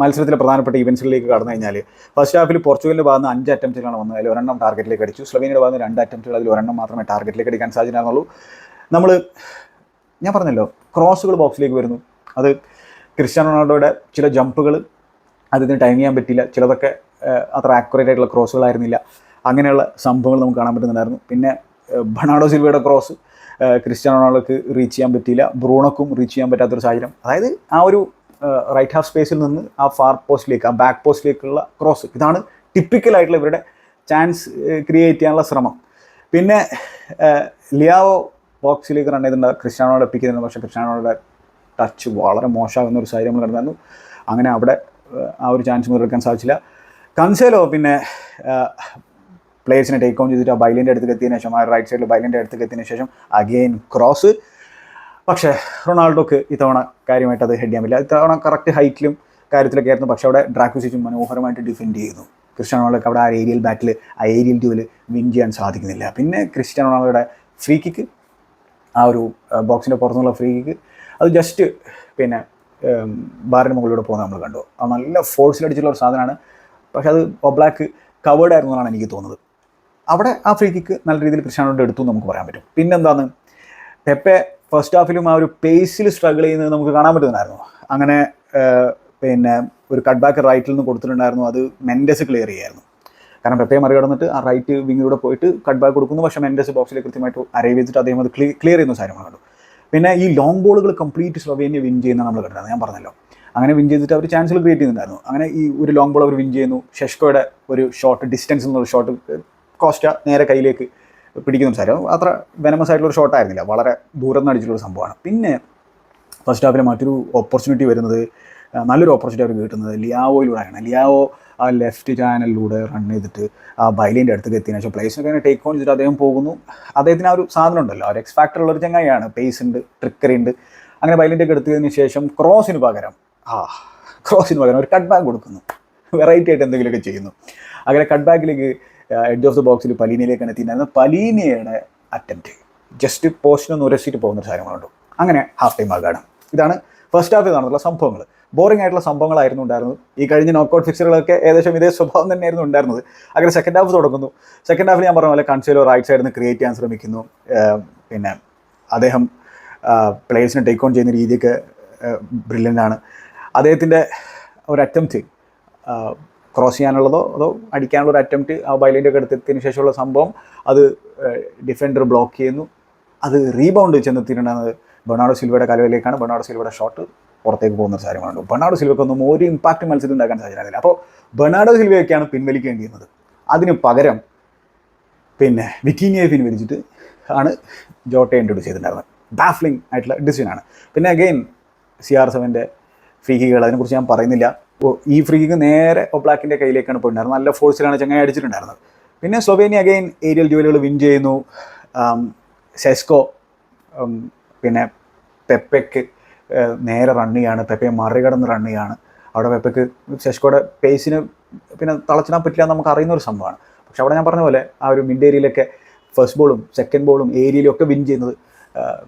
മത്സരത്തിലെ പ്രധാനപ്പെട്ട ഇവൻസുകളിലേക്ക് കടന്നു കഴിഞ്ഞാൽ ഫസ്റ്റ് ഹാഫിൽ പോർച്ചുഗലിന്റെ ഭാഗത്ത് അഞ്ച് അറ്റംപ്റ്റുകളാണ് വന്നത്. അതിൽ ഒരെണ്ണം ടാർഗറ്റിലേക്ക് അടിച്ചു. സ്ലൊവേനിയുടെ ഭാഗത്ത് രണ്ട് അറ്റംപ്റ്റുകൾ അതിൽ ഒരെണ്ണം മാത്രമേ ടാർഗറ്റിലേക്ക് അടിക്കാൻ സാധ്യതയാണെന്നുള്ളൂ നമ്മൾ ഞാൻ പറഞ്ഞല്ലോ ക്രോസുകൾ ബോക്സിലേക്ക് വരുന്നു. അത് ക്രിസ്ത്യാനോ റൊണാൾഡോയുടെ ചില ജമ്പുകൾ അതിന് ടൈം ചെയ്യാൻ പറ്റില്ല ചിലതൊക്കെ അത്ര ആക്യുറേറ്റ് ആയിട്ടുള്ള ക്രോസുകളായിരുന്നില്ല. അങ്ങനെയുള്ള സംഭവങ്ങൾ നമുക്ക് കാണാൻ പറ്റുന്നുണ്ടായിരുന്നു. പിന്നെ ബണാഡോ സിൽവയുടെ ക്രോസ് ക്രിസ്ത്യാനോ റൊണാൾഡോക്ക് റീച്ച് ചെയ്യാൻ പറ്റിയില്ല. ബ്രൂണോക്കും റീച്ച് ചെയ്യാൻ പറ്റാത്തൊരു സാഹചര്യം. അതായത് ആ ഒരു റൈറ്റ് ഹാഫ് സ്പേസിൽ നിന്ന് ആ ഫാർ പോസ്റ്റിലേക്ക് ആ ബാക്ക് പോസ്റ്റിലേക്കുള്ള ക്രോസ് ഇതാണ് ടിപ്പിക്കലായിട്ടുള്ള ഇവരുടെ ചാൻസ് ക്രിയേറ്റ് ചെയ്യാനുള്ള ശ്രമം. പിന്നെ ലിയാവോ ബോക്സിലേക്ക് റൺ ചെയ്തിട്ടുണ്ട്. ക്രിസ്ത്യാനോടെ പിക്ക് ചെയ്തിട്ടുണ്ട്. പക്ഷേ ക്രിസ്ത്യാനോയുടെ ടച്ച് വളരെ മോശമാകുന്ന ഒരു സാഹചര്യം നമ്മൾ കണ്ടായിരുന്നു അങ്ങനെ അവിടെ ആ ഒരു ചാൻസ് മുതലെടുക്കാൻ സാധിച്ചില്ല. കൺസേലോ പിന്നെ പ്ലേയേഴ്സിനെ ടേക്ക് ഓൺ ചെയ്തിട്ട് ആ ബൈലിന്റെ അടുത്തേക്ക് എത്തിയതിനു ശേഷം ആ റൈറ്റ് സൈഡിൽ ബൈലിന്റെ അടുത്തേക്ക് എത്തിയതിനു ശേഷം അഗെയിൻ ക്രോസ് പക്ഷേ റൊണാൾഡോക്ക് ഇത്തവണ കാര്യമായിട്ട് അത് ഹെഡ് ചെയ്യാൻ പറ്റില്ല. ഇത്തവണ കറക്റ്റ് ഹൈറ്റിലും കാര്യത്തിലൊക്കെ ആയിരുന്നു. പക്ഷേ അവിടെ ഡ്രാക്വിസിച്ചും മനോഹരമായിട്ട് ഡിഫെൻഡ് ചെയ്യുന്നു ക്രിസ്ത്യാനോ റൊണാൾഡോക്ക് അവിടെ ആ ഏരിയൽ ബാറ്റിൽ ആ ഏരിയൽ ഡ്യൂവിൽ വിൻ ചെയ്യാൻ സാധിക്കുന്നില്ല. പിന്നെ ക്രിസ്ത്യാനോ റൊണാൾഡോയുടെ ഫ്രീ കിക്ക് ആ ഒരു ബോക്സിന്റെ പുറത്തുനിന്നുള്ള ഫ്രീ കിക്ക് അത് ജസ്റ്റ് പിന്നെ ബാറിന് മുകളിലൂടെ പോകുന്നത് നമ്മൾ കണ്ടു. അത് നല്ല ഫോഴ്സിലടിച്ചുള്ള ഒരു സാധനമാണ്. പക്ഷേ അത് ഒബ്ലാക്ക് കവേർഡ് ആയിരുന്നു എന്നാണ് എനിക്ക് തോന്നുന്നത്. അവിടെ ആ ഫ്രീ കിക്ക് നല്ല രീതിയിൽ ക്രിസ്ത്യാനോയുടെ എടുത്തു നമുക്ക് പറയാൻ പറ്റും. പിന്നെന്താണ്? പെപ്പെ ഫസ്റ്റ് ഹാഫിലും ആ ഒരു പേസിൽ സ്ട്രഗിൾ ചെയ്യുന്നത് നമുക്ക് കാണാൻ പറ്റുന്നുണ്ടായിരുന്നു. അങ്ങനെ പിന്നെ ഒരു കട്ട് ബാക്ക് റൈറ്റിൽ നിന്ന് കൊടുത്തിട്ടുണ്ടായിരുന്നു. അത് മെൻഡസ് ക്ലിയർ ചെയ്യായിരുന്നു. കാരണം പെപ്പയെ മറികടന്നിട്ട് ആ റൈറ്റ് വിങ്ങിലൂടെ പോയിട്ട് കട്ട് ബാക്ക് കൊടുക്കുന്നു. പക്ഷേ മെൻഡസ് ബോക്സിൽ കൃത്യമായിട്ട് അറേവ് ചെയ്തിട്ട് അദ്ദേഹം അത് ക്ലിയർ ചെയ്യുന്ന സാധനമാണ് കണ്ടു. പിന്നെ ഈ ലോങ് ബോളുകൾ കംപ്ലീറ്റ് സ്ലോവേനിയ വിൻ ചെയ്യുന്ന നമ്മൾ കണ്ടത് ഞാൻ പറഞ്ഞല്ലോ. അങ്ങനെ വിൻ ചെയ്തിട്ട് അവർ ചാൻസുകൾ ക്രിയേറ്റ് ചെയ്യുന്നുണ്ടായിരുന്നു. അങ്ങനെ ഈ ഒരു ലോങ് ബോൾ അവർ വിൻ ചെയ്യുന്നു. ഷെഷ്കോയുടെ ഒരു ഷോട്ട് ഡിസ്റ്റൻസ് എന്നുള്ള ഷോട്ട് കോസ്റ്റ നേരെ കയ്യിലേക്ക് പിടിക്കുന്ന സാരം. അത്ര വെനമസ് ആയിട്ടുള്ള ഒരു ഷോട്ട് ആയിരുന്നില്ല. വളരെ ദൂരം നിന്ന് സംഭവമാണ്. പിന്നെ ഫസ്റ്റ് ഹാഫിൽ മറ്റൊരു ഓപ്പർച്യൂണിറ്റി വരുന്നത് നല്ലൊരു ഓപ്പർച്യൂണിറ്റി അവർ കിട്ടുന്നത് ലിയാവോയിലൂടെയാണ്. ലിയാവോ ആ ലെഫ്റ്റ് ചാനലിലൂടെ റൺ ചെയ്തിട്ട് ആ ബൈലിന്റെ അടുത്തേക്ക് എത്തിയതിനു ശേഷം പ്ലേസിനൊക്കെ അങ്ങനെ ടേക്ക് ഓൺ ചെയ്തിട്ട് അദ്ദേഹം പോകുന്നു. അദ്ദേഹത്തിന് ആ ഒരു സാധനം ഉണ്ടല്ലോ. ഒരു എക്സ് ഫാക്ടർ ഉള്ള ഒരു ചങ്ങായിയാണ്. പേസ് ഉണ്ട് ട്രിക്കറി ഉണ്ട്. അങ്ങനെ ബൈലിന്റെ ഒക്കെ എടുത്തതിന് ശേഷം ക്രോസിന് പകരം ആ ക്രോസിന് പകരം ഒരു കട്ട് ബാക്ക് കൊടുക്കുന്നു. വെറൈറ്റി ആയിട്ട് എന്തെങ്കിലുമൊക്കെ ചെയ്യുന്നു. അങ്ങനെ കട്ട് ബാക്കിലേക്ക് എഡ്ജ് ഓഫ് ദ ബോക്സിൽ പലീനയിലേക്കാണ് എത്തിയിട്ടുണ്ടായിരുന്നത് പലീനയുടെ അറ്റംപ്റ്റ് ജസ്റ്റ് പോസ്റ്റിനൊന്ന് ഉരച്ചിട്ട് പോകുന്ന സാധനങ്ങളുണ്ട് അങ്ങനെ ഹാഫ് ടൈം ആകാണ്. ഇതാണ് ഫസ്റ്റ് ഹാഫിൽ നടന്നുള്ള സംഭവങ്ങൾ ബോറിംഗ് ആയിട്ടുള്ള സംഭവങ്ങളായിരുന്നു ഉണ്ടായിരുന്നത്. ഈ കഴിഞ്ഞ നോക്കൗട്ട് ഫിക്സറുകളൊക്കെ ഏകദേശം ഇതേ സ്വഭാവം തന്നെയായിരുന്നു ഉണ്ടായിരുന്നത്. അങ്ങനെ സെക്കൻഡ് ഹാഫ് തുടങ്ങുന്നു. സെക്കൻഡ് ഹാഫിൽ ഞാൻ പറഞ്ഞ പോലെ കൺസേലോ റൈറ്റ് സൈഡിൽ നിന്ന് ക്രിയേറ്റ് ചെയ്യാൻ ശ്രമിക്കുന്നു. പിന്നെ അദ്ദേഹം പ്ലേയേഴ്സിനെ ടേക്ക് ഓൺ ചെയ്യുന്ന രീതിയൊക്കെ ബ്രില്യന്റ് ആണ്. അദ്ദേഹത്തിന്റെ ഒരു അറ്റംപ്റ്റ് ക്രോസ് ചെയ്യാനുള്ളതോ അതോ അടിക്കാനുള്ള ഒരു അറ്റംപ്റ്റ് ആ ബൈലിന്റെ ഒക്കെ എടുത്തതിന് ശേഷമുള്ള സംഭവം അത് ഡിഫൻഡർ ബ്ലോക്ക് ചെയ്യുന്നു. അത് റീബൗണ്ട് ചെന്നെത്തിയിട്ടുണ്ടാകുന്നത് ബെർണാഡോ സിൽവയുടെ കലവിലേക്കാണ് ബെർണാഡോ സിൽവയുടെ ഷോട്ട് പുറത്തേക്ക് പോകുന്ന ഒരു കാര്യമാണ് ബെർണാഡോ സിൽവയ്ക്കൊന്നും ഒരു ഇമ്പാക്റ്റ് മത്സരത്തിൽ ഉണ്ടാക്കാൻ സാധ്യതയില്ല. അപ്പോൾ ബെർണാഡോ സിൽവയൊക്കെയാണ് പിൻവലിക്കേണ്ടിയിരുന്നത് അതിന് പകരം പിന്നെ വിറ്റീനിയെ പിൻവലിച്ചിട്ട് ആണ് ജോട്ടെ ഇൻട്രൊഡ്യൂസ് ചെയ്തിട്ടുണ്ടായിരുന്നത്. ബാഫ്ലിംഗ് ആയിട്ടുള്ള ഡിസിഷനാണ് പിന്നെ അഗെയിൻ സി ആർ സെവന്റെ ഫീഹികൾ അതിനെക്കുറിച്ച് ഞാൻ പറയുന്നില്ല. ഈ ഫ്രീക്ക് നേരെ ഒബ്ലാക്കിന്റെ കയ്യിലേക്കാണ് പോയിട്ടുണ്ടായിരുന്നത്. നല്ല ഫോഴ്സിലാണ് ചങ്ങായി അടിച്ചിട്ടുണ്ടായിരുന്നത്. പിന്നെ സ്ലൊവേനിയ അഗെയിൻ ഏരിയൽ ജോലികൾ വിൻ ചെയ്യുന്നു. സെസ്കോ പിന്നെ പെപ്പയ്ക്ക് നേരെ റൺ ചെയ്യാണ്. പെപ്പയെ മറികടന്ന് റൺ ചെയ്യാണ്. അവിടെ പെപ്പയ്ക്ക് സെസ്കോയുടെ പേസിന് പിന്നെ തളച്ചിടാൻ പറ്റില്ല എന്ന് നമുക്ക് അറിയുന്ന ഒരു സംഭവമാണ്. പക്ഷെ അവിടെ ഞാൻ പറഞ്ഞ പോലെ ആ ഒരു മിഡ് ഏരിയയിലൊക്കെ ഫസ്റ്റ് ബോളും സെക്കൻഡ് ബോളും ഏരിയയിലും ഒക്കെ വിൻ ചെയ്യുന്നത്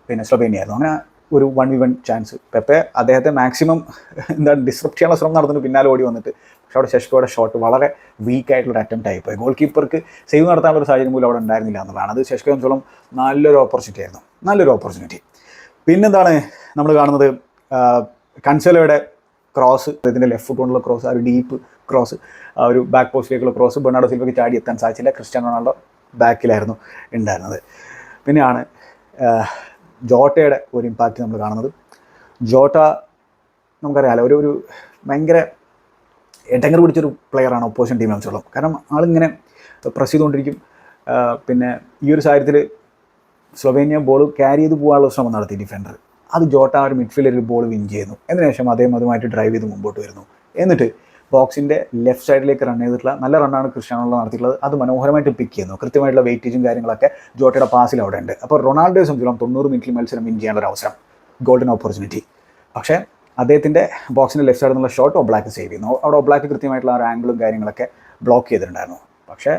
പിന്നെ സ്ലൊവേനിയ ആയിരുന്നു. അങ്ങനെ ഒരു one v one chance Pepe അദ്ദേഹത്തെ മാക്സിമം എന്താണ് ഡിസ്റപ്റ്റ് ചെയ്യാനുള്ള ശ്രമം നടന്നിട്ട് പിന്നാലെ ഓടി വന്നിട്ട്. പക്ഷെ അവിടെ ശശികോയുടെ ഷോട്ട് വളരെ വീക്ക് ആയിട്ടുള്ള ആയി പോയി. ഗോൾ കീപ്പർക്ക് സേവ് നടത്താനുള്ള ഒരു സാഹചര്യം പോലും അവിടെ ഉണ്ടായിരുന്നില്ല എന്നുള്ളതാണ്. അത് ശശികയെ സംബന്ധിച്ചോളം നല്ലൊരു ഓപ്പർച്യൂണിറ്റി ആയിരുന്നു. നല്ലൊരു ഓപ്പർച്യൂണിറ്റി പിന്നെന്താണ് നമ്മൾ കാണുന്നത്? കൺസലോയുടെ ക്രോസ് ഇതിന്റെ ലെഫ്റ്റ് ഫുട്ട് ക്രോസ് ആ ഒരു ഡീപ്പ് ക്രോസ് ആ ഒരു ബാക്ക് പോസ്റ്റിലേക്കുള്ള ക്രോസ് ബെർണാഡോ സിൽവയ്ക്ക് ചാടി എത്താൻ സാധിച്ചില്ല. ക്രിസ്ത്യാനോ റൊണാൾഡോ ബാക്കിലായിരുന്നു ഉണ്ടായിരുന്നത്. പിന്നെയാണ് ജോട്ടയുടെ ഒരു ഇമ്പാക്റ്റ് നമ്മൾ കാണുന്നത്. ജോട്ട നമുക്കറിയാമല്ലോ ഒരു ഒരു ഭയങ്കര എട്ടങ്ങർ പിടിച്ചൊരു പ്ലെയറാണ് ഓപ്പോസിഷൻ ടീമിനെ വെച്ചോളം കാരണം ആളിങ്ങനെ പ്രസ് ചെയ്തുകൊണ്ടിരിക്കും. പിന്നെ ഈ ഒരു സാഹചര്യത്തിൽ സ്ലൊവേനിയ ബോൾ ക്യാരി ചെയ്ത് പോകാനുള്ള ശ്രമം നടത്തി ഡിഫൻഡർ അത് ജോട്ട ഒരു മിഡ്ഫീൽഡിൽ ബോൾ വിൻ ചെയ്യുന്നു. അതിനുശേഷം അദ്ദേഹം അതുമായിട്ട് ഡ്രൈവ് ചെയ്ത് മുമ്പോട്ട് വരുന്നു. എന്നിട്ട് ബോക്സിന്റെ ലെഫ്റ്റ് സൈഡിലേക്ക് റൺ ചെയ്തിട്ടുള്ള നല്ല റണ്ണാണ് ക്രിസ്ത്യാനോ നടത്തിയിട്ടുള്ളത്. അത് മനോഹരമായിട്ട് പിക്ക് ചെയ്യുന്നു. കൃത്യമായിട്ടുള്ള വെയിറ്റേജും കാര്യങ്ങളൊക്കെ ജോട്ടയുടെ പാസിൽ അവിടെ ഉണ്ട്. അപ്പോൾ റൊണാൾഡോയെ സംബന്ധിച്ചോളം തൊണ്ണൂറ് മിനിറ്റിൽ മത്സരം വിൻ ചെയ്യാനുള്ള ഒരു അവസരം. ഗോൾഡൻ ഓപ്പർച്യൂണിറ്റി പക്ഷേ അദ്ദേഹത്തിന്റെ ബോക്സിന്റെ ലെഫ്റ്റ് സൈഡിൽ നിന്നുള്ള ഷോട്ട് ഒബ്ലാക്ക് സേവ് ചെയ്യുന്നു. അവിടെ ഒബ്ലാക്ക് കൃത്യമായിട്ടുള്ള ആ ആംഗിളും കാര്യങ്ങളൊക്കെ ബ്ലോക്ക് ചെയ്തിട്ടുണ്ടായിരുന്നു. പക്ഷേ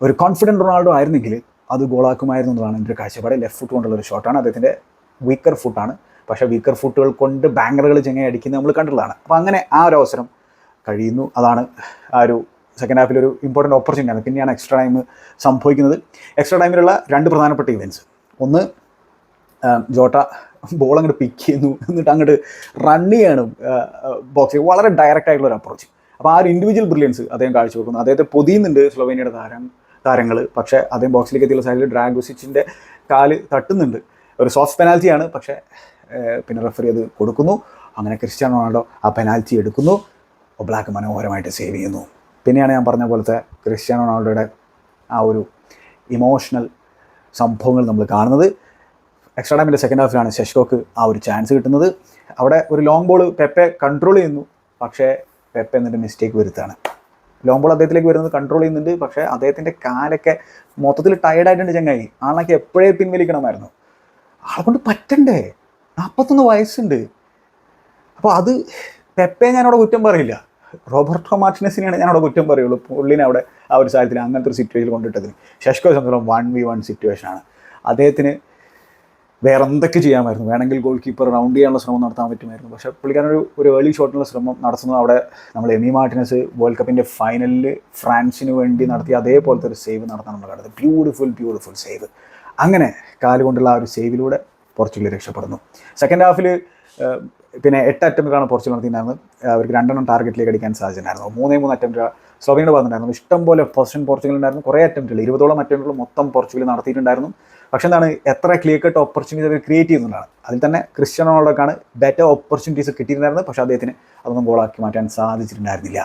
ഒരു കോൺഫിഡന്റ് റൊണാൾഡോ ആയിരുന്നെങ്കിൽ അത് ഗോളാക്കുമായിരുന്നു എന്നതാണ് എന്റെ ഒരു കാഴ്ചപ്പാട്. ലെഫ്റ്റ് ഫുട്ട് കൊണ്ടുള്ള ഒരു ഷോട്ടാണ് അദ്ദേഹത്തിന്റെ വീക്കർ ഫുട്ടാണ് പക്ഷേ വീക്കർ ഫുട്ടുകൾ കൊണ്ട് ബാങ്കറുകൾ ചെങ്ങനെ അടിക്കുന്നത് നമ്മൾ കണ്ടിട്ടുള്ളതാണ്. അപ്പോൾ അങ്ങനെ ആ ഒരു അവസരം കഴിയുന്നു. അതാണ് ആ ഒരു സെക്കൻഡ് ഹാഫിൽ ഒരു ഇമ്പോർട്ടന്റ് ഓപ്പർച്യൂണിറ്റി ആണ്. പിന്നെയാണ് എക്സ്ട്രാ ടൈം സംഭവിക്കുന്നത്. എക്സ്ട്രാ ടൈമിലുള്ള രണ്ട് പ്രധാനപ്പെട്ട ഇവന്റ്സ് ഒന്ന് ജോട്ട ബോൾ അങ്ങോട്ട് പിക്ക് ചെയ്യുന്നു. എന്നിട്ട് അങ്ങോട്ട് റൺ ചെയ്യാണ് ബോക്സിൽ വളരെ ഡയറക്റ്റ് ആയിട്ടുള്ള ഒരു അപ്രോച്ച് അപ്പോൾ ആ ഒരു ഇൻഡിവിജ്വൽ ബ്രില്യൻസ് അദ്ദേഹം കാഴ്ച വെക്കുന്നു അദ്ദേഹത്തെ പൊതിയുന്നുണ്ട് സ്ലൊവേനിയയുടെ താരം താരങ്ങൾ പക്ഷേ അദ്ദേഹം ബോക്സിലേക്ക് എത്തിയുള്ള സൈഡിൽ ഡ്രാഗോസിച്ചിന്റെ കാൽ തട്ടുന്നുണ്ട്. ഒരു സോഫ്റ്റ് പെനാൽറ്റിയാണ് പക്ഷേ പിന്നെ റെഫറി അത് കൊടുക്കുന്നു. അങ്ങനെ ക്രിസ്ത്യാനോ റൊണാൾഡോ ആ പെനാൽറ്റി എടുക്കുന്നു. ഒബ്ലാക്ക് മനോഹരമായിട്ട് സേവ് ചെയ്യുന്നു. പിന്നെയാണ് ഞാൻ പറഞ്ഞ പോലത്തെ ക്രിസ്ത്യാനോ റൊണാൾഡോയുടെ ആ ഒരു ഇമോഷണൽ സംഭവങ്ങൾ നമ്മൾ കാണുന്നത്. എക്സ്ട്രാ ടൈമിന്റെ സെക്കൻഡ് ഹാഫിലാണ് ശശ്കോക്ക് ആ ഒരു ചാൻസ് കിട്ടുന്നത്. അവിടെ ഒരു ലോങ് ബോൾ പെപ്പെ കൺട്രോൾ ചെയ്യുന്നു. പക്ഷേ പെപ്പെ എന്നിട്ട് മിസ്റ്റേക്ക് വരുത്താണ് ലോങ് ബോൾ അദ്ദേഹത്തിലേക്ക് വരുന്നത് കൺട്രോൾ ചെയ്യുന്നുണ്ട്. പക്ഷേ അദ്ദേഹത്തിന്റെ കാലൊക്കെ മൊത്തത്തിൽ ടയർഡായിട്ടുണ്ട് ചങ്ങായി. ആളൊക്കെ എപ്പോഴേ പിൻവലിക്കണമായിരുന്നു. ആളെ കൊണ്ട് പറ്റണ്ടേ? നാൽപ്പത്തൊന്ന് വയസ്സുണ്ട്. അപ്പോൾ അത് പെപ്പെ ഞാനവിടെ കുറ്റം പറയില്ല. റോബർട്ട് മാർട്ടിനസിനെയാണ് ഞാനവിടെ കുറ്റം പറയുള്ളൂ. പുള്ളിനെ അവിടെ ആ ഒരു സാഹചര്യത്തിൽ അങ്ങനത്തെ ഒരു സിറ്റുവേഷൻ കൊണ്ടിട്ടതിന്. ശശ്കോ സംബന്ധിച്ചിടത്തോളം വൺ വി വൺ സിറ്റുവേഷനാണ് അദ്ദേഹത്തിന് വേറെ എന്തൊക്കെ ചെയ്യാമായിരുന്നു? വേണമെങ്കിൽ ഗോൾ കീപ്പർ റൗണ്ട് ചെയ്യാനുള്ള ശ്രമം നടത്താൻ പറ്റുമായിരുന്നു. പക്ഷേ പുള്ളിക്കാരൻ ഒരു ഒരു ഏർലി ഷോട്ടിനുള്ള ശ്രമം നടത്തുന്നത് അവിടെ നമ്മൾ എമി മാർട്ടിനസ് വേൾഡ് കപ്പിന്റെ ഫൈനലിൽ ഫ്രാൻസിന് വേണ്ടി നടത്തിയ അതേപോലത്തെ ഒരു സേവ് നടത്താൻ നമ്മൾ കണ്ടത് ബ്യൂട്ടിഫുൾ ബ്യൂട്ടിഫുൾ സേവ് അങ്ങനെ കാലുകൊണ്ടുള്ള ആ ഒരു സേവിലൂടെ പോർച്ചുഗൽ രക്ഷപ്പെടുന്നു. സെക്കൻഡ് ഹാഫിൽ പിന്നെ എട്ട് അറ്റംപ്റ്റാണ് പോർച്ചുഗൽ നടത്തിയിട്ടുണ്ടായിരുന്നത്. അവർക്ക് രണ്ടെണ്ണം ടാർഗറ്റിലേക്ക് അടിക്കാൻ സാധിച്ചിട്ടുണ്ടായിരുന്നു. മൂന്നേ മൂന്ന് അറ്റംപ്റ്റ് ഭാഗത്തുണ്ടായിരുന്നു ഇഷ്ടം പോലെ പൊസിഷൻ പോർച്ചുഗൽ ഉണ്ടായിരുന്നു. കുറേ അറ്റംപ്റ്റുകൾ ഇരുപതോളം അറ്റംപ്റ്റുകൾ മൊത്തം പോർച്ചുഗൽ നടത്തിയിട്ടുണ്ടായിരുന്നു. പക്ഷേ എന്താണ് എത്ര ക്ലിയർ കട്ട് ഓപ്പർച്യൂണിറ്റി അവർ ക്രിയേറ്റ് ചെയ്യുന്നതാണ് അതിൽ തന്നെ ക്രിസ്ത്യൻ റൊണാൾഡോക്കാണ് ബെറ്റർ ഓപ്പർച്യൂണിറ്റീസ് കിട്ടിയിട്ടുണ്ടായിരുന്നത്. പക്ഷേ അദ്ദേഹത്തിന് അതൊന്നും ഗോളാക്കി മാറ്റാൻ സാധിച്ചിട്ടുണ്ടായിരുന്നില്ല.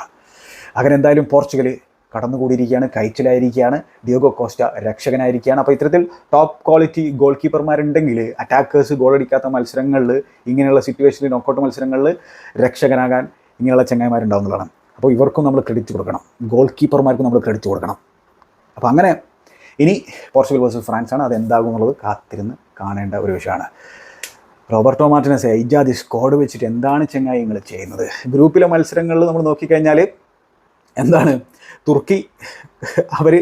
അങ്ങനെ എന്തായാലും പോർച്ചുഗൽ കടന്നുകൂടിയിരിക്കുകയാണ് കൈച്ചിലായിരിക്കുകയാണ് ഡിയോഗോ കോസ്റ്റ രക്ഷകനായിരിക്കുകയാണ്. അപ്പോൾ ഇത്തരത്തിൽ ടോപ്പ് ക്വാളിറ്റി ഗോൾ കീപ്പർമാരുണ്ടെങ്കിൽ അറ്റാക്കേഴ്സ് ഗോൾ അടിക്കാത്ത മത്സരങ്ങളിൽ ഇങ്ങനെയുള്ള സിറ്റുവേഷനിൽ നോക്കൗട്ട് മത്സരങ്ങളിൽ രക്ഷകനാകാൻ ഇങ്ങനെയുള്ള ചങ്ങായിമാരുണ്ടാവുന്നതാണ്. അപ്പോൾ ഇവർക്കും നമ്മൾ ക്രെഡിറ്റ് കൊടുക്കണം. ഗോൾ കീപ്പർമാർക്കും നമ്മൾ ക്രെഡിറ്റ് കൊടുക്കണം. അപ്പോൾ അങ്ങനെ ഇനി പോർച്ചുഗൽ വേഴ്സസ് ഫ്രാൻസ് ആണ്. അത് എന്നുള്ളത് കാത്തിരുന്ന് കാണേണ്ട ഒരു വിഷയമാണ്. റോബർട്ടോ മാർട്ടിനസ് ഐജാദി സ്കോഡ് വെച്ചിട്ട് എന്താണ് ചങ്ങായി നിങ്ങൾ ചെയ്യുന്നത് ഗ്രൂപ്പിലെ മത്സരങ്ങളിൽ നമ്മൾ നോക്കിക്കഴിഞ്ഞാൽ എന്താണ്? തുർക്കി അവർ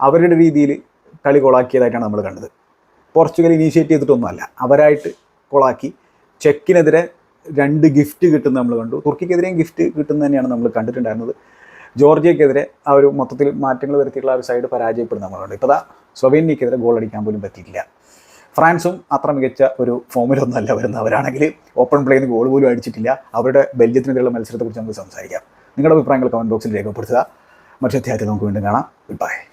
അവരുടെ രീതിയിൽ കളി കൊളാക്കിയതായിട്ടാണ് നമ്മൾ കണ്ടത്. പോർച്ചുഗൽ ഇനീഷ്യേറ്റ് ചെയ്തിട്ടൊന്നുമല്ല. അവരായിട്ട് കൊളാക്കി ചെക്കിനെതിരെ രണ്ട് ഗിഫ്റ്റ് കിട്ടുന്ന നമ്മൾ കണ്ടു. തുർക്കിക്കെതിരെയും ഗിഫ്റ്റ് കിട്ടുന്ന തന്നെയാണ് നമ്മൾ കണ്ടിട്ടുണ്ടായിരുന്നത്. ജോർജിയക്കെതിരെ ആ ഒരു മൊത്തത്തിൽ മാറ്റങ്ങൾ വരുത്തിയിട്ടുള്ള ആ ഒരു സൈഡ് പരാജയപ്പെടുന്ന നമ്മൾ കണ്ടു. ഇപ്പോൾ സ്ലൊവേനിയക്കെതിരെ ഗോൾ അടിക്കാൻ പോലും പറ്റിയിട്ടില്ല. ഫ്രാൻസും അത്ര മികച്ച ഒരു ഫോമിലൊന്നുമല്ല വരുന്നവരാണെങ്കിൽ ഓപ്പൺ പ്ലേയിൽ നിന്ന് ഗോൾ പോലും അടിച്ചിട്ടില്ല. അവരുടെ ബെൽജിയത്തിനെതിരെയുള്ള മത്സരത്തെക്കുറിച്ച് നമുക്ക് സംസാരിക്കാം. നിങ്ങളുടെ അഭിപ്രായങ്ങൾ കമന്റ് ബോക്സിൽ രേഖപ്പെടുത്തുക. മറ്റു അധ്യായത്തിൽ നമുക്ക് വീണ്ടും കാണാം. Good bye